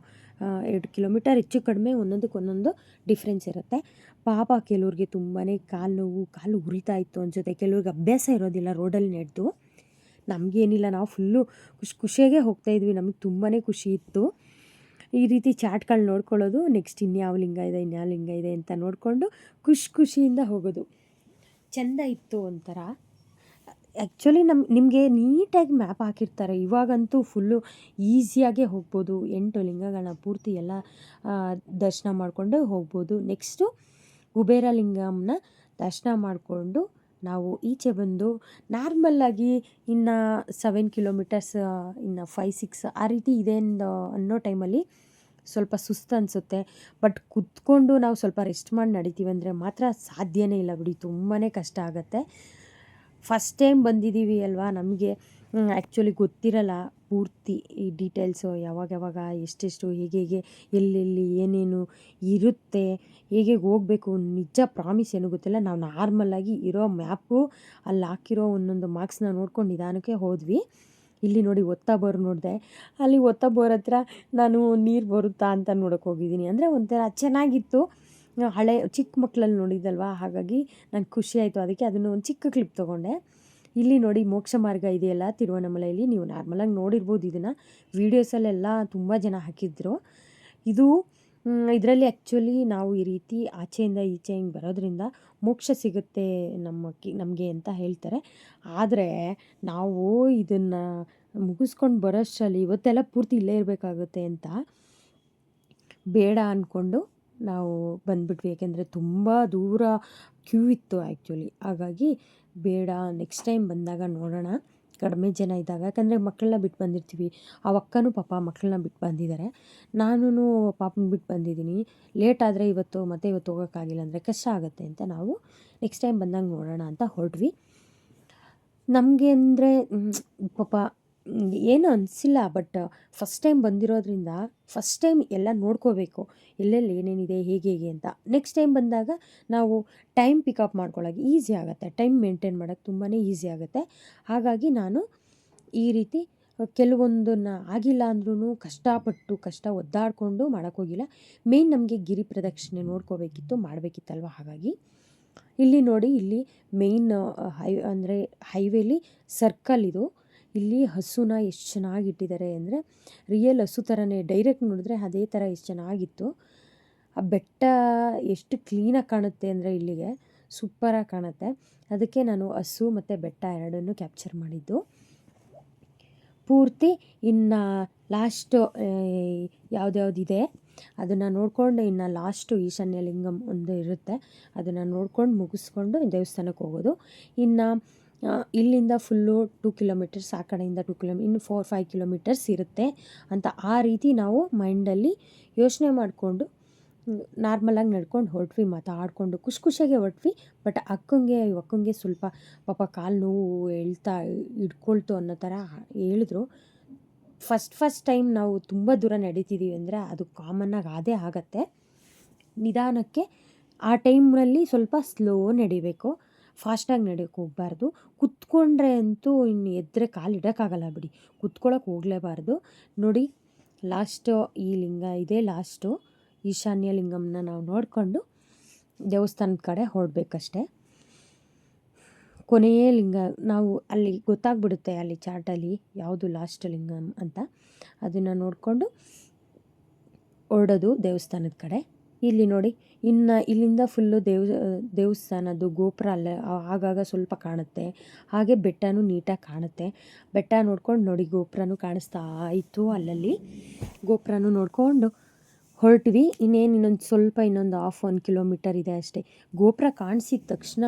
ಎರಡು ಕಿಲೋಮೀಟರ್ ಹೆಚ್ಚು ಕಡಿಮೆ ಒಂದೊಂದಕ್ಕೆ ಒಂದೊಂದು ಡಿಫ್ರೆನ್ಸ್ ಇರುತ್ತೆ. ಪಾಪ ಕೆಲವ್ರಿಗೆ ತುಂಬಾ ಕಾಲು ನೋವು, ಕಾಲು ಉರಿತಾ ಇತ್ತು ಅನ್ಸುತ್ತೆ. ಕೆಲವ್ರಿಗೆ ಅಭ್ಯಾಸ ಇರೋದಿಲ್ಲ ರೋಡಲ್ಲಿ ನಡೆದು. ನಮಗೇನಿಲ್ಲ, ನಾವು ಫುಲ್ಲು ಖುಷಿ, ಖುಷಿಯಾಗೇ ಹೋಗ್ತಾಯಿದ್ವಿ ನಮಗೆ ತುಂಬಾ ಖುಷಿ ಇತ್ತು. ಈ ರೀತಿ ಚಾಟ್ಗಳು ನೋಡ್ಕೊಳ್ಳೋದು ನೆಕ್ಸ್ಟ್ ಇನ್ಯಾವ ಲಿಂಗ ಇದೆ, ಇನ್ಯಾವ ಲಿಂಗ ಇದೆ ಅಂತ ನೋಡಿಕೊಂಡು ಖುಷಿ ಖುಷಿಯಿಂದ ಹೋಗೋದು. ಚೆಂದ ಇತ್ತು ಒಂಥರ. ಆ್ಯಕ್ಚುಲಿ ನಮ್ಮ ನಿಮಗೆ ನೀಟಾಗಿ ಮ್ಯಾಪ್ ಹಾಕಿರ್ತಾರೆ. ಇವಾಗಂತೂ ಫುಲ್ಲು ಈಸಿಯಾಗೇ ಹೋಗ್ಬೋದು. ಎಂಟು ಲಿಂಗಗಳನ್ನ ಪೂರ್ತಿ ಎಲ್ಲ ದರ್ಶನ ಮಾಡಿಕೊಂಡು ಹೋಗ್ಬೋದು. ನೆಕ್ಸ್ಟು ಕುಬೇರ ಲಿಂಗಮ್ನ ದರ್ಶನ ಮಾಡಿಕೊಂಡು ನಾವು ಈಚೆ ಬಂದು ನಾರ್ಮಲ್ಲಾಗಿ ಇನ್ನು ಸೆವೆನ್ ಕಿಲೋಮೀಟರ್ಸ್ ಇನ್ನು ಫೈವ್ ಸಿಕ್ಸ್ ಆ ರೀತಿ ಇದೆ ಅನ್ನೋ ಟೈಮಲ್ಲಿ ಸ್ವಲ್ಪ ಸುಸ್ತು ಅನಿಸುತ್ತೆ. ಬಟ್ ಕುತ್ಕೊಂಡು ನಾವು ಸ್ವಲ್ಪ ರೆಸ್ಟ್ ಮಾಡಿ ನಡಿತೀವಿ ಅಂದರೆ ಮಾತ್ರ ಸಾಧ್ಯನೇ ಇಲ್ಲ ಬಿಡಿ. ತುಂಬಾ ಕಷ್ಟ ಆಗುತ್ತೆ. ಫಸ್ಟ್ ಟೈಮ್ ಬಂದಿದ್ದೀವಿ ಅಲ್ವಾ? ನಮಗೆ ಆ್ಯಕ್ಚುಲಿ ಗೊತ್ತಿರಲ್ಲ ಪೂರ್ತಿ ಈ ಡೀಟೇಲ್ಸು ಯಾವಾಗ ಯಾವಾಗ ಎಷ್ಟೆಷ್ಟು, ಹೇಗೆ ಹೇಗೆ, ಎಲ್ಲೆಲ್ಲಿ, ಏನೇನು ಇರುತ್ತೆ, ಹೇಗೆ ಹೋಗಬೇಕು, ನಿಜ ಪ್ರಾಮಿಸ್ ಏನು ಗೊತ್ತಿಲ್ಲ. ನಾವು ನಾರ್ಮಲಾಗಿ ಇರೋ ಮ್ಯಾಪು ಅಲ್ಲಿ ಹಾಕಿರೋ ಒಂದೊಂದು ಮಾರ್ಕ್ಸ್ನ ನೋಡ್ಕೊಂಡು ನಿಧಾನಕ್ಕೆ ಹೋದ್ವಿ. ಇಲ್ಲಿ ನೋಡಿ ಒತ್ತ ಬೋರ್ ನೋಡಿದೆ. ಅಲ್ಲಿ ಒತ್ತ ಬೋರ್ ಹತ್ರ ನಾನು ನೀರು ಬರುತ್ತಾ ಅಂತ ನೋಡೋಕೆ ಹೋಗಿದ್ದೀನಿ. ಅಂದರೆ ಒಂಥರ ಚೆನ್ನಾಗಿತ್ತು. ಹಳೆ ಚಿಕ್ಕ ಮಕ್ಕಳಲ್ಲಿ ನೋಡಿದ್ದಲ್ವಾ? ಹಾಗಾಗಿ ನಂಗೆ ಖುಷಿ ಆಯಿತು. ಅದಕ್ಕೆ ಅದನ್ನು ಒಂದು ಚಿಕ್ಕ ಕ್ಲಿಪ್ ತೊಗೊಂಡೆ. ಇಲ್ಲಿ ನೋಡಿ ಮೋಕ್ಷ ಮಾರ್ಗ ಇದೆಯಲ್ಲ ತಿರುವನಮಲೆಯಲ್ಲಿ ನೀವು ನಾರ್ಮಲಾಗಿ ನೋಡಿರ್ಬೋದು ಇದನ್ನು. ವೀಡಿಯೋಸಲ್ಲೆಲ್ಲ ತುಂಬ ಜನ ಹಾಕಿದ್ರು. ಇದು ಇದರಲ್ಲಿ ಆ್ಯಕ್ಚುಲಿ ನಾವು ಈ ರೀತಿ ಆಚೆಯಿಂದ ಈಚೆ ಹಿಂಗೆ ಬರೋದ್ರಿಂದ ಮೋಕ್ಷ ಸಿಗುತ್ತೆ ನಮ್ಮ ಕಿ, ನಮಗೆ ಅಂತ ಹೇಳ್ತಾರೆ. ಆದರೆ ನಾವು ಇದನ್ನು ಮುಗಿಸ್ಕೊಂಡು ಬರೋಷ್ಟರಲ್ಲಿ ಇವತ್ತೆಲ್ಲ ಪೂರ್ತಿ ಇಲ್ಲೇ ಇರಬೇಕಾಗುತ್ತೆ ಅಂತ ಬೇಡ ಅಂದ್ಕೊಂಡು ನಾವು ಬಂದ್ಬಿಟ್ವಿ. ಯಾಕೆಂದರೆ ತುಂಬ ದೂರ ಕ್ಯೂ ಇತ್ತು ಆ್ಯಕ್ಚುಲಿ ಹಾಗಾಗಿ ಬೇಡ ನೆಕ್ಸ್ಟ್ ಟೈಮ್ ಬಂದಾಗ ನೋಡೋಣ. ಕಡಿಮೆ ಜನ ಇದ್ದಾಗ, ಯಾಕಂದರೆ ಮಕ್ಕಳನ್ನ ಬಿಟ್ಟು ಬಂದಿರ್ತೀವಿ. ಆ ಅಕ್ಕನೂ ಪಾಪ ಮಕ್ಕಳನ್ನ ಬಿಟ್ಟು ಬಂದಿದ್ದಾರೆ. ನಾನೂ ಪಾಪನ ಬಿಟ್ಟು ಬಂದಿದ್ದೀನಿ. ಲೇಟ್ ಆದರೆ ಇವತ್ತು, ಮತ್ತೆ ಇವತ್ತು ಹೋಗೋಕ್ಕಾಗಿಲ್ಲ ಅಂದರೆ ಕಷ್ಟ ಆಗುತ್ತೆ ಅಂತ ನಾವು ನೆಕ್ಸ್ಟ್ ಟೈಮ್ ಬಂದಾಗ ನೋಡೋಣ ಅಂತ ಹೊರಟ್ವಿ. ನಮಗೆ ಅಂದರೆ ಪಾಪ ಏನು ಅನಿಸಿಲ್ಲ ಬಟ್ ಫಸ್ಟ್ ಟೈಮ್ ಬಂದಿರೋದ್ರಿಂದ ಫಸ್ಟ್ ಟೈಮ್ ಎಲ್ಲ ನೋಡ್ಕೋಬೇಕು, ಎಲ್ಲೆಲ್ಲಿ ಏನೇನಿದೆ, ಹೇಗೆ ಹೇಗೆ ಅಂತ. ನೆಕ್ಸ್ಟ್ ಟೈಮ್ ಬಂದಾಗ ನಾವು ಟೈಮ್ ಪಿಕಪ್ ಮಾಡ್ಕೊಳ್ಳೋಕೆ ಈಸಿ ಆಗುತ್ತೆ ಟೈಮ್ ಮೇಂಟೈನ್ ಮಾಡೋಕ್ಕೆ ತುಂಬಾ ಈಸಿ ಆಗುತ್ತೆ. ಹಾಗಾಗಿ ನಾನು ಈ ರೀತಿ ಕೆಲವೊಂದನ್ನು ಆಗಿಲ್ಲ ಅಂದ್ರೂ ಕಷ್ಟಪಟ್ಟು, ಕಷ್ಟ ಒದ್ದಾಡಿಕೊಂಡು ಮಾಡೋಕ್ಕೋಗಿಲ್ಲ ಮೇಯ್ನ್ ನಮಗೆ ಗಿರಿ ಪ್ರದಕ್ಷಿಣೆ ನೋಡ್ಕೋಬೇಕಿತ್ತು, ಮಾಡಬೇಕಿತ್ತಲ್ವ? ಹಾಗಾಗಿ ಇಲ್ಲಿ ನೋಡಿ, ಇಲ್ಲಿ ಮೇಯ್ನ್ ಹೈ, ಅಂದರೆ ಹೈವೇಲಿ ಸರ್ಕಲ್ ಇದು. ಇಲ್ಲಿ ಹಸುನ ಎಷ್ಟು ಚೆನ್ನಾಗಿ ಇಟ್ಟಿದ್ದಾರೆ ಅಂದರೆ ರಿಯಲ್ ಹಸು ಥರನೇ ಡೈರೆಕ್ಟ್ ನೋಡಿದ್ರೆ ಅದೇ ಥರ ಎಷ್ಟು ಚೆನ್ನಾಗಿತ್ತು. ಆ ಬೆಟ್ಟ ಎಷ್ಟು ಕ್ಲೀನಾಗಿ ಕಾಣುತ್ತೆ ಅಂದರೆ ಇಲ್ಲಿಗೆ ಸೂಪರಾಗಿ ಕಾಣುತ್ತೆ. ಅದಕ್ಕೆ ನಾನು ಹಸು ಮತ್ತು ಬೆಟ್ಟ ಎರಡನ್ನೂ ಕ್ಯಾಪ್ಚರ್ ಮಾಡಿದ್ದು. ಪೂರ್ತಿ ಇನ್ನು ಲಾಸ್ಟು ಯಾವುದ್ಯಾವ್ದಿದೆ, ಅದನ್ನು ನೋಡಿಕೊಂಡು ಇನ್ನು ಲಾಸ್ಟು ಈಶಾನ್ಯ ಲಿಂಗಂ ಒಂದು ಇರುತ್ತೆ. ಅದನ್ನು ನೋಡ್ಕೊಂಡು ಮುಗಿಸ್ಕೊಂಡು ದೇವಸ್ಥಾನಕ್ಕೆ ಹೋಗೋದು. ಇನ್ನು ಇಲ್ಲಿಂದ ಫುಲ್ಲು ಟೂ ಕಿಲೋಮೀಟರ್ಸ್ ಆ ಕಡೆಯಿಂದ ಟೂ ಕಿಲೋಮೀ ಇನ್ನು ಫೋರ್ ಫೈವ್ ಕಿಲೋಮೀಟರ್ಸ್ ಇರುತ್ತೆ ಅಂತ ಆ ರೀತಿ ನಾವು ಮೈಂಡಲ್ಲಿ ಯೋಚನೆ ಮಾಡಿಕೊಂಡು ನಾರ್ಮಲಾಗಿ ನಡ್ಕೊಂಡು ಹೊರಟ್ವಿ ಮಾತಾಡಿಕೊಂಡು ಖುಷಿ ಖುಷಿಯಾಗೆ ಹೊರಟ್ವಿ. ಬಟ್ ಅಕ್ಕಂಗೆ ಅಕ್ಕಂಗೆ ಸ್ವಲ್ಪ ಪಾಪ ಕಾಲು ನೋವು ಹೇಳ್ತಾ ಇಟ್ಕೊಳ್ತು ಅನ್ನೋ ಥರ ಹೇಳಿದ್ರು. ಫಸ್ಟ್ ಫಸ್ಟ್ ಟೈಮ್ ನಾವು ತುಂಬ ದೂರ ನಡೀತಿದ್ದೀವಿ ಅಂದರೆ ಅದು ಕಾಮನ್ನಾಗಿ ಅದೇ ಆಗತ್ತೆ. ನಿಧಾನಕ್ಕೆ ಆ ಟೈಮ್ನಲ್ಲಿ ಸ್ವಲ್ಪ ಸ್ಲೋ ನಡಿಬೇಕು. ಫಾಸ್ಟಾಗಿ ನಡೆಯೋಕ್ಕೆ ಹೋಗಬಾರ್ದು. ಕುತ್ಕೊಂಡ್ರೆ ಅಂತೂ ಇನ್ನು ಎದ್ದರೆ ಕಾಲು ಇಡೋಕ್ಕಾಗಲ್ಲ ಬಿಡಿ. ಕುತ್ಕೊಳ್ಳೋಕೆ ಹೋಗಲೇಬಾರ್ದು. ನೋಡಿ ಲಾಸ್ಟು ಈ ಲಿಂಗ ಇದೆ ಲಾಸ್ಟು ಈಶಾನ್ಯ ಲಿಂಗಮ್ನ ನಾವು ನೋಡಿಕೊಂಡು ದೇವಸ್ಥಾನದ ಕಡೆ ಹೊರಡ್ಬೇಕಷ್ಟೆ. ಕೊನೆಯೇ ಲಿಂಗ, ನಾವು ಅಲ್ಲಿ ಗೊತ್ತಾಗ್ಬಿಡುತ್ತೆ ಅಲ್ಲಿ ಚಾರ್ಟಲ್ಲಿ ಯಾವುದು ಲಾಸ್ಟ್ ಲಿಂಗಮ್ ಅಂತ. ಅದನ್ನು ನೋಡಿಕೊಂಡು ಹೊರಡೋದು ದೇವಸ್ಥಾನದ ಕಡೆ. ಇಲ್ಲಿ ನೋಡಿ ಇನ್ನು ಇಲ್ಲಿಂದ ಫುಲ್ಲು ದೇವ ದೇವಸ್ಥಾನದ್ದು ಗೋಪುರ ಅಲ್ಲೇ ಆಗಾಗ ಸ್ವಲ್ಪ ಕಾಣುತ್ತೆ. ಹಾಗೆ ಬೆಟ್ಟನೂ ನೀಟಾಗಿ ಕಾಣುತ್ತೆ. ಬೆಟ್ಟ ನೋಡ್ಕೊಂಡು ನೋಡಿ, ಗೋಪುರನೂ ಕಾಣಿಸ್ತಾ ಇತ್ತು ಅಲ್ಲಲ್ಲಿ. ಗೋಪುರನೂ ನೋಡಿಕೊಂಡು ಹೊರಟ್ವಿ. ಇನ್ನೇನು ಇನ್ನೊಂದು ಸ್ವಲ್ಪ ಇನ್ನೊಂದು ಹಾಫ್ ಒನ್ ಕಿಲೋಮೀಟರ್ ಇದೆ ಅಷ್ಟೇ. ಗೋಪುರ ಕಾಣಿಸಿದ ತಕ್ಷಣ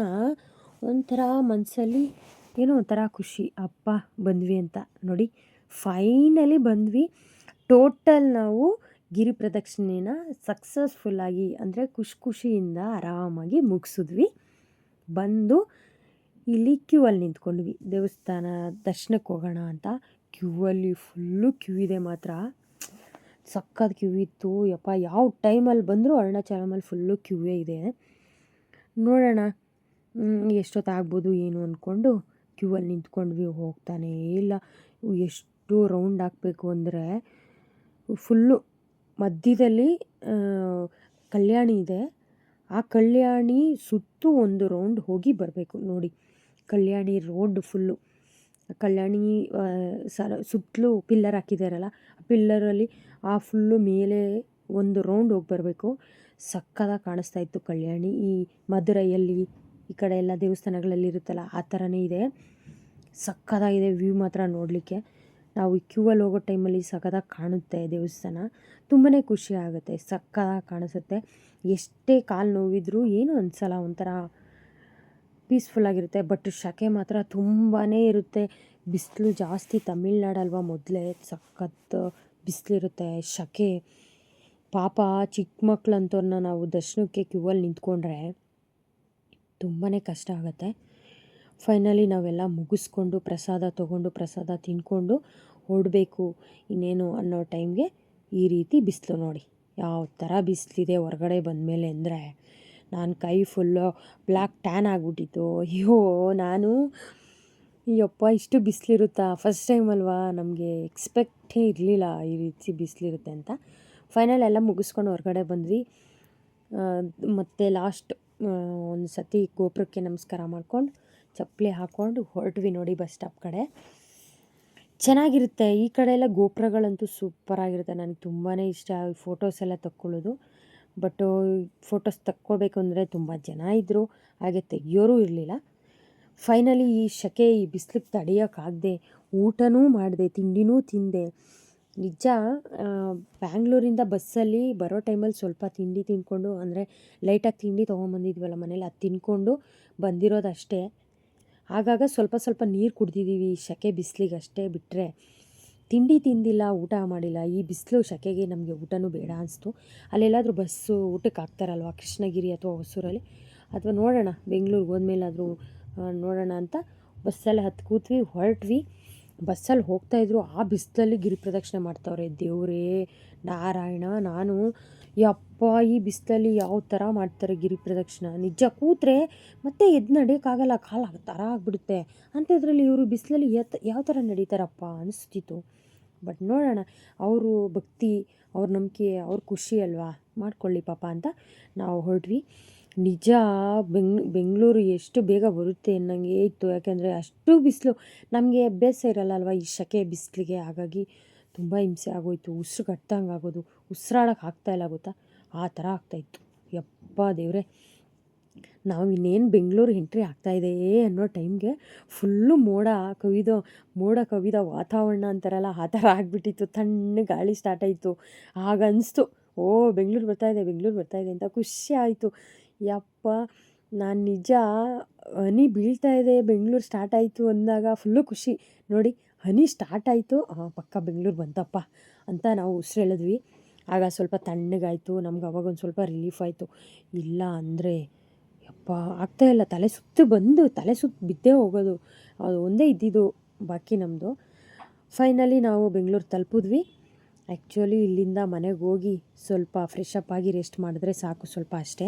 ಒಂಥರ ಮನಸ್ಸಲ್ಲಿ ಏನೋ ಒಂಥರ ಖುಷಿ. ಅಪ್ಪ ಬಂದ್ವಿ ಅಂತ ನೋಡಿ. ಫೈನಲಿ ಬಂದ್ವಿ. ಟೋಟಲ್ ನಾವು ಗಿರಿ ಪ್ರದಕ್ಷಿಣೆನ ಸಕ್ಸಸ್ಫುಲ್ಲಾಗಿ ಅಂದರೆ ಖುಷಿ ಖುಷಿಯಿಂದ ಆರಾಮಾಗಿ ಮುಗಿಸಿದ್ವಿ. ಬಂದು ಇಲ್ಲಿ ಕ್ಯೂ ಅಲ್ಲಿ ನಿಂತ್ಕೊಂಡ್ವಿ. ದೇವಸ್ಥಾನ ದರ್ಶನಕ್ಕೆ ಹೋಗೋಣ ಅಂತ. ಕ್ಯೂ ಅಲ್ಲಿ ಫುಲ್ಲು ಕ್ಯೂ ಇದೆ ಮಾತ್ರ. ಸಕ್ಕದ ಕ್ಯೂ ಇತ್ತು. ಯಪ್ಪ, ಯಾವ ಟೈಮಲ್ಲಿ ಬಂದರೂ ಅರುಣಾಚಲಮಲ್ಲಿ ಫುಲ್ಲು ಕ್ಯೂವೇ ಇದೆ. ನೋಡೋಣ ಎಷ್ಟೊತ್ತಾಗ್ಬೋದು ಏನು ಅಂದ್ಕೊಂಡು ಕ್ಯೂ ಅಲ್ಲಿ ನಿಂತ್ಕೊಂಡ್ವಿ. ಹೋಗ್ತಾನೆ ಇಲ್ಲ. ಎಷ್ಟು ರೌಂಡ್ ಹಾಕಬೇಕು ಅಂದರೆ ಫುಲ್ಲು ಮಧ್ಯದಲ್ಲಿ ಕಲ್ಯಾಣಿ ಇದೆ. ಆ ಕಲ್ಯಾಣಿ ಸುತ್ತು ಒಂದು ರೌಂಡ್ ಹೋಗಿ ಬರಬೇಕು. ನೋಡಿ, ಕಲ್ಯಾಣಿ ರೋಡ್ ಫುಲ್ಲು ಕಲ್ಯಾಣಿ ಸರ, ಸುತ್ತಲೂ ಪಿಲ್ಲರ್ ಹಾಕಿದಾರಲ್ಲ, ಆ ಪಿಲ್ಲರಲ್ಲಿ ಆ ಫುಲ್ಲು ಮೇಲೆ ಒಂದು ರೌಂಡ್ ಹೋಗಿ ಬರಬೇಕು. ಸಕ್ಕದಾಗಿ ಕಾಣಿಸ್ತಾ ಇತ್ತು ಕಲ್ಯಾಣಿ. ಈ ಮಧುರೈಯಲ್ಲಿ ಈ ಕಡೆ ಎಲ್ಲ ದೇವಸ್ಥಾನಗಳಲ್ಲಿ ಇರುತ್ತಲ್ಲ, ಆ ಥರನೇ ಇದೆ. ಸಕ್ಕದಾಗಿದೆ ವ್ಯೂ ಮಾತ್ರ ನೋಡಲಿಕ್ಕೆ. ನಾವು ಕ್ಯೂ ಅಲ್ಲಿ ಹೋಗೋ ಟೈಮಲ್ಲಿ ಸಖತ್ತಾಗಿ ಕಾಣುತ್ತೆ ದೇವಸ್ಥಾನ. ತುಂಬಾ ಖುಷಿ ಆಗುತ್ತೆ. ಸಖತ್ತಾಗಿ ಕಾಣಿಸುತ್ತೆ. ಎಷ್ಟೇ ಕಾಲು ನೋವಿದ್ರೂ ಏನೂ ಅನಿಸಲ್ಲ ಒಂಥರ ಪೀಸ್ಫುಲ್ಲಾಗಿರುತ್ತೆ ಬಟ್ ಶಕೆ ಮಾತ್ರ ತುಂಬಾ ಇರುತ್ತೆ. ಬಿಸಿಲು ಜಾಸ್ತಿ ತಮಿಳ್ನಾಡಲ್ವ ಮೊದಲೇ. ಸಖತ್ ಬಿಸಿಲಿರುತ್ತೆ. ಶಕೆ ಪಾಪ ಚಿಕ್ಕ ಮಕ್ಕಳಂತವ್ರನ್ನ ನಾವು ದರ್ಶನಕ್ಕೆ ಕ್ಯೂವಲ್ಲಿ ನಿಂತ್ಕೊಂಡ್ರೆ ತುಂಬಾ ಕಷ್ಟ ಆಗುತ್ತೆ. ಫೈನಲಿ ನಾವೆಲ್ಲ ಮುಗಿಸ್ಕೊಂಡು ಪ್ರಸಾದ ತೊಗೊಂಡು, ಪ್ರಸಾದ ತಿಂದ್ಕೊಂಡು ಹೊರಡಬೇಕು. ಇನ್ನೇನು ಅನ್ನೋ ಟೈಮ್ಗೆ ಈ ರೀತಿ ಬಿಸಿಲು ನೋಡಿ. ಯಾವ ಥರ ಬಿಸಿಲಿದೆ ಹೊರಗಡೆ ಬಂದಮೇಲೆ ಅಂದರೆ. ನಾನು ಕೈ ಫುಲ್ಲು ಬ್ಲ್ಯಾಕ್ ಟ್ಯಾನ್ ಆಗಿಬಿಟ್ಟಿತ್ತು. ಅಯ್ಯೋ, ನಾನು ಅಯ್ಯಪ್ಪ ಇಷ್ಟು ಬಿಸಿಲಿರುತ್ತಾ? ಫಸ್ಟ್ ಟೈಮ್ ಅಲ್ವಾ? ನಮಗೆ ಎಕ್ಸ್ಪೆಕ್ಟೇ ಇರಲಿಲ್ಲ ಈ ರೀತಿ ಬಿಸಿಲಿರುತ್ತೆ ಅಂತ. ಫೈನಲ್ ಎಲ್ಲ ಮುಗಿಸ್ಕೊಂಡು ಹೊರಗಡೆ ಬಂದ್ವಿ. ಮತ್ತು ಲಾಸ್ಟ್ ಒಂದು ಸತಿ ಗೋಪುರಕ್ಕೆ ನಮಸ್ಕಾರ ಮಾಡ್ಕೊಂಡು ಚಪ್ಪಲಿ ಹಾಕ್ಕೊಂಡು ಹೊರಟ್ವಿ ನೋಡಿ ಬಸ್ ಸ್ಟಾಪ್ ಕಡೆ. ಚೆನ್ನಾಗಿರುತ್ತೆ. ಈ ಕಡೆ ಎಲ್ಲ ಗೋಪುರಗಳಂತೂ ಸೂಪರಾಗಿರುತ್ತೆ ನನಗೆ ತುಂಬಾ ಇಷ್ಟ ಫೋಟೋಸ್ ಎಲ್ಲ ತಕ್ಕೊಳ್ಳೋದು. ಬಟ್ ಫೋಟೋಸ್ ತಕ್ಕೋಬೇಕು ಅಂದರೆ ತುಂಬ ಜನ ಇದ್ದರು ಹಾಗೆ ತೆಗಿಯೋರು ಇರಲಿಲ್ಲ. ಫೈನಲಿ ಈ ಶಕೆ, ಈ ಬಿಸಿಲಿಗೆ ತಡೆಯೋಕ್ಕಾಗದೆ ಊಟನೂ ಮಾಡಿದೆ, ತಿಂಡಿನೂ ತಿಂದೆ. ನಿಜ ಬ್ಯಾಂಗ್ಳೂರಿಂದ ಬಸ್ಸಲ್ಲಿ ಬರೋ ಟೈಮಲ್ಲಿ ಸ್ವಲ್ಪ ತಿಂಡಿ ತಿಂದ್ಕೊಂಡು, ಅಂದರೆ ಲೈಟಾಗಿ ತಿಂಡಿ ತೊಗೊಂಬಂದಿದ್ವಲ್ಲ ಮನೇಲಿ, ಅದು ತಿಂದ್ಕೊಂಡು ಬಂದಿರೋದಷ್ಟೇ. ಆಗಾಗ ಸ್ವಲ್ಪ ಸ್ವಲ್ಪ ನೀರು ಕುಡ್ದಿದ್ದೀವಿ ಸೆಕೆ ಬಿಸಿಲಿಗೆ ಅಷ್ಟೇ ಬಿಟ್ಟರೆ ತಿಂಡಿ ತಿಂದಿಲ್ಲ, ಊಟ ಮಾಡಿಲ್ಲ. ಈ ಬಿಸಿಲು ಸೆಕೆಗೆ ನಮಗೆ ಊಟನೂ ಬೇಡ ಅನಿಸ್ತು. ಅಲ್ಲೆಲ್ಲಾದರೂ ಬಸ್ಸು ಊಟಕ್ಕೆ ಹಾಕ್ತಾರಲ್ವ? ಕೃಷ್ಣಗಿರಿ ಅಥವಾ ಹೊಸೂರಲ್ಲಿ? ಅಥವಾ ನೋಡೋಣ. ಬೆಂಗಳೂರಿಗೆ ಹೋದ್ಮೇಲಾದರೂ ನೋಡೋಣ ಅಂತ ಬಸ್ಸಲ್ಲಿ ಹತ್ತು ಕೂತ್ವಿ, ಹೊರಟ್ವಿ. ಬಸ್ಸಲ್ಲಿ ಹೋಗ್ತಾಯಿದ್ರು ಆ ಬಿಸಿಲಲ್ಲಿ ಗಿರಿ ಪ್ರದಕ್ಷಿಣೆ ಮಾಡ್ತವ್ರೆ. ದೇವರೇ, ನಾರಾಯಣ, ನಾನು. ಯಪ್ಪ, ಈ ಬಿಸಿಲಲ್ಲಿ ಯಾವ ಥರ ಮಾಡ್ತಾರೆ ಗಿರಿ ಪ್ರದಕ್ಷಿಣೆ? ನಿಜ ಕೂತ್ರೆ ಮತ್ತೆ ಎದ್ದು ನಡೆಯೋಕ್ಕಾಗಲ್ಲ, ಕಾಲು ಥರ ಆಗಿಬಿಡುತ್ತೆ. ಅಂಥದ್ರಲ್ಲಿ ಇವರು ಬಿಸಿಲಲ್ಲಿ ಯಾವ ಥರ ನಡೀತಾರಪ್ಪ ಅನಿಸ್ತಿತ್ತು. ಬಟ್ ನೋಡೋಣ, ಅವರು ಭಕ್ತಿ, ಅವ್ರ ನಂಬಿಕೆ, ಅವ್ರ ಖುಷಿ ಅಲ್ವಾ? ಮಾಡ್ಕೊಳ್ಳಿ ಪಾಪ ಅಂತ ನಾವು ಹೊರಟ್ವಿ. ನಿಜ, ಬೆಂಗ್, ಬೆಂಗಳೂರು ಎಷ್ಟು ಬೇಗ ಬರುತ್ತೆ ಅನ್ನಂಗೆ ಇತ್ತು. ಯಾಕೆಂದರೆ ಅಷ್ಟು ಬಿಸಿಲು, ನಮಗೆ ಅಭ್ಯಾಸ ಇರಲ್ಲ ಅಲ್ವಾ ಈ ಸೆಕೆ ಬಿಸಿಲಿಗೆ? ಹಾಗಾಗಿ ತುಂಬ ಹಿಂಸೆ ಆಗೋಯ್ತು. ಉಸಿರು ಕಟ್ಟಂಗೆ ಆಗೋದು, ಉಸಿರಾಡೋಕೆ ಆಗ್ತಾಯಿಲ್ಲ ಗೊತ್ತಾ? ಆ ಥರ ಆಗ್ತಾಯಿತ್ತು ಯಪ್ಪ ದೇವರೇ. ನಾವು ಇನ್ನೇನು ಬೆಂಗಳೂರು ಎಂಟ್ರಿ ಆಗ್ತಾಯಿದೆ ಅನ್ನೋ ಟೈಮ್ಗೆ ಫುಲ್ಲು ಮೋಡ ಕವಿದ ಮೋಡ ಕವಿದ ವಾತಾವರಣ ಅಂತಾರಲ್ಲ, ಆ ಥರ ಆಗಿಬಿಟ್ಟಿತ್ತು. ತಣ್ಣ ಗಾಳಿ ಸ್ಟಾರ್ಟ್ ಆಯಿತು. ಆಗ ಅನಿಸ್ತು, ಓ ಬೆಂಗಳೂರು ಬರ್ತಾಯಿದೆ ಬೆಂಗಳೂರು ಬರ್ತಾಯಿದೆ ಅಂತ ಖುಷಿ ಆಯಿತು. ಯಪ್ಪ, ನಾನು ನಿಜ ಹನಿ ಬೀಳ್ತಾ ಇದೆ, ಬೆಂಗಳೂರು ಸ್ಟಾರ್ಟ್ ಆಯಿತು ಅಂದಾಗ ಫುಲ್ಲು ಖುಷಿ. ನೋಡಿ, ಹನಿ ಸ್ಟಾರ್ಟ್ ಆಯಿತು ಪಕ್ಕ ಬೆಂಗಳೂರು ಬಂತಪ್ಪ ಅಂತ ನಾವು ಉಸಿರು ಎಳೆದ್ವಿ ಆಗ ಸ್ವಲ್ಪ ತಣ್ಣಗಾಯಿತು, ನಮ್ಗೆ ಅವಾಗ ಒಂದು ಸ್ವಲ್ಪ ರಿಲೀಫ್ ಆಯಿತು. ಇಲ್ಲ ಅಂದರೆ, ಯಪ್ಪ ಇಲ್ಲ. ತಲೆ ಸುತ್ತು ಬಂದು, ತಲೆ ಸುತ್ತು ಬಿದ್ದೇ ಹೋಗೋದು. ಅದು ಒಂದೇ ಇದ್ದಿದ್ದು ಬಾಕಿ ನಮ್ಮದು ಫೈನಲಿ ನಾವು ಬೆಂಗಳೂರು ತಲುಪಿದ್ವಿ. ಆ್ಯಕ್ಚುಲಿ ಇಲ್ಲಿಂದ ಮನೆಗೆ ಹೋಗಿ ಸ್ವಲ್ಪ ಫ್ರೆಶ್ ಅಪ್ ಆಗಿ ರೆಸ್ಟ್ ಮಾಡಿದ್ರೆ ಸಾಕು ಸ್ವಲ್ಪ ಅಷ್ಟೇ.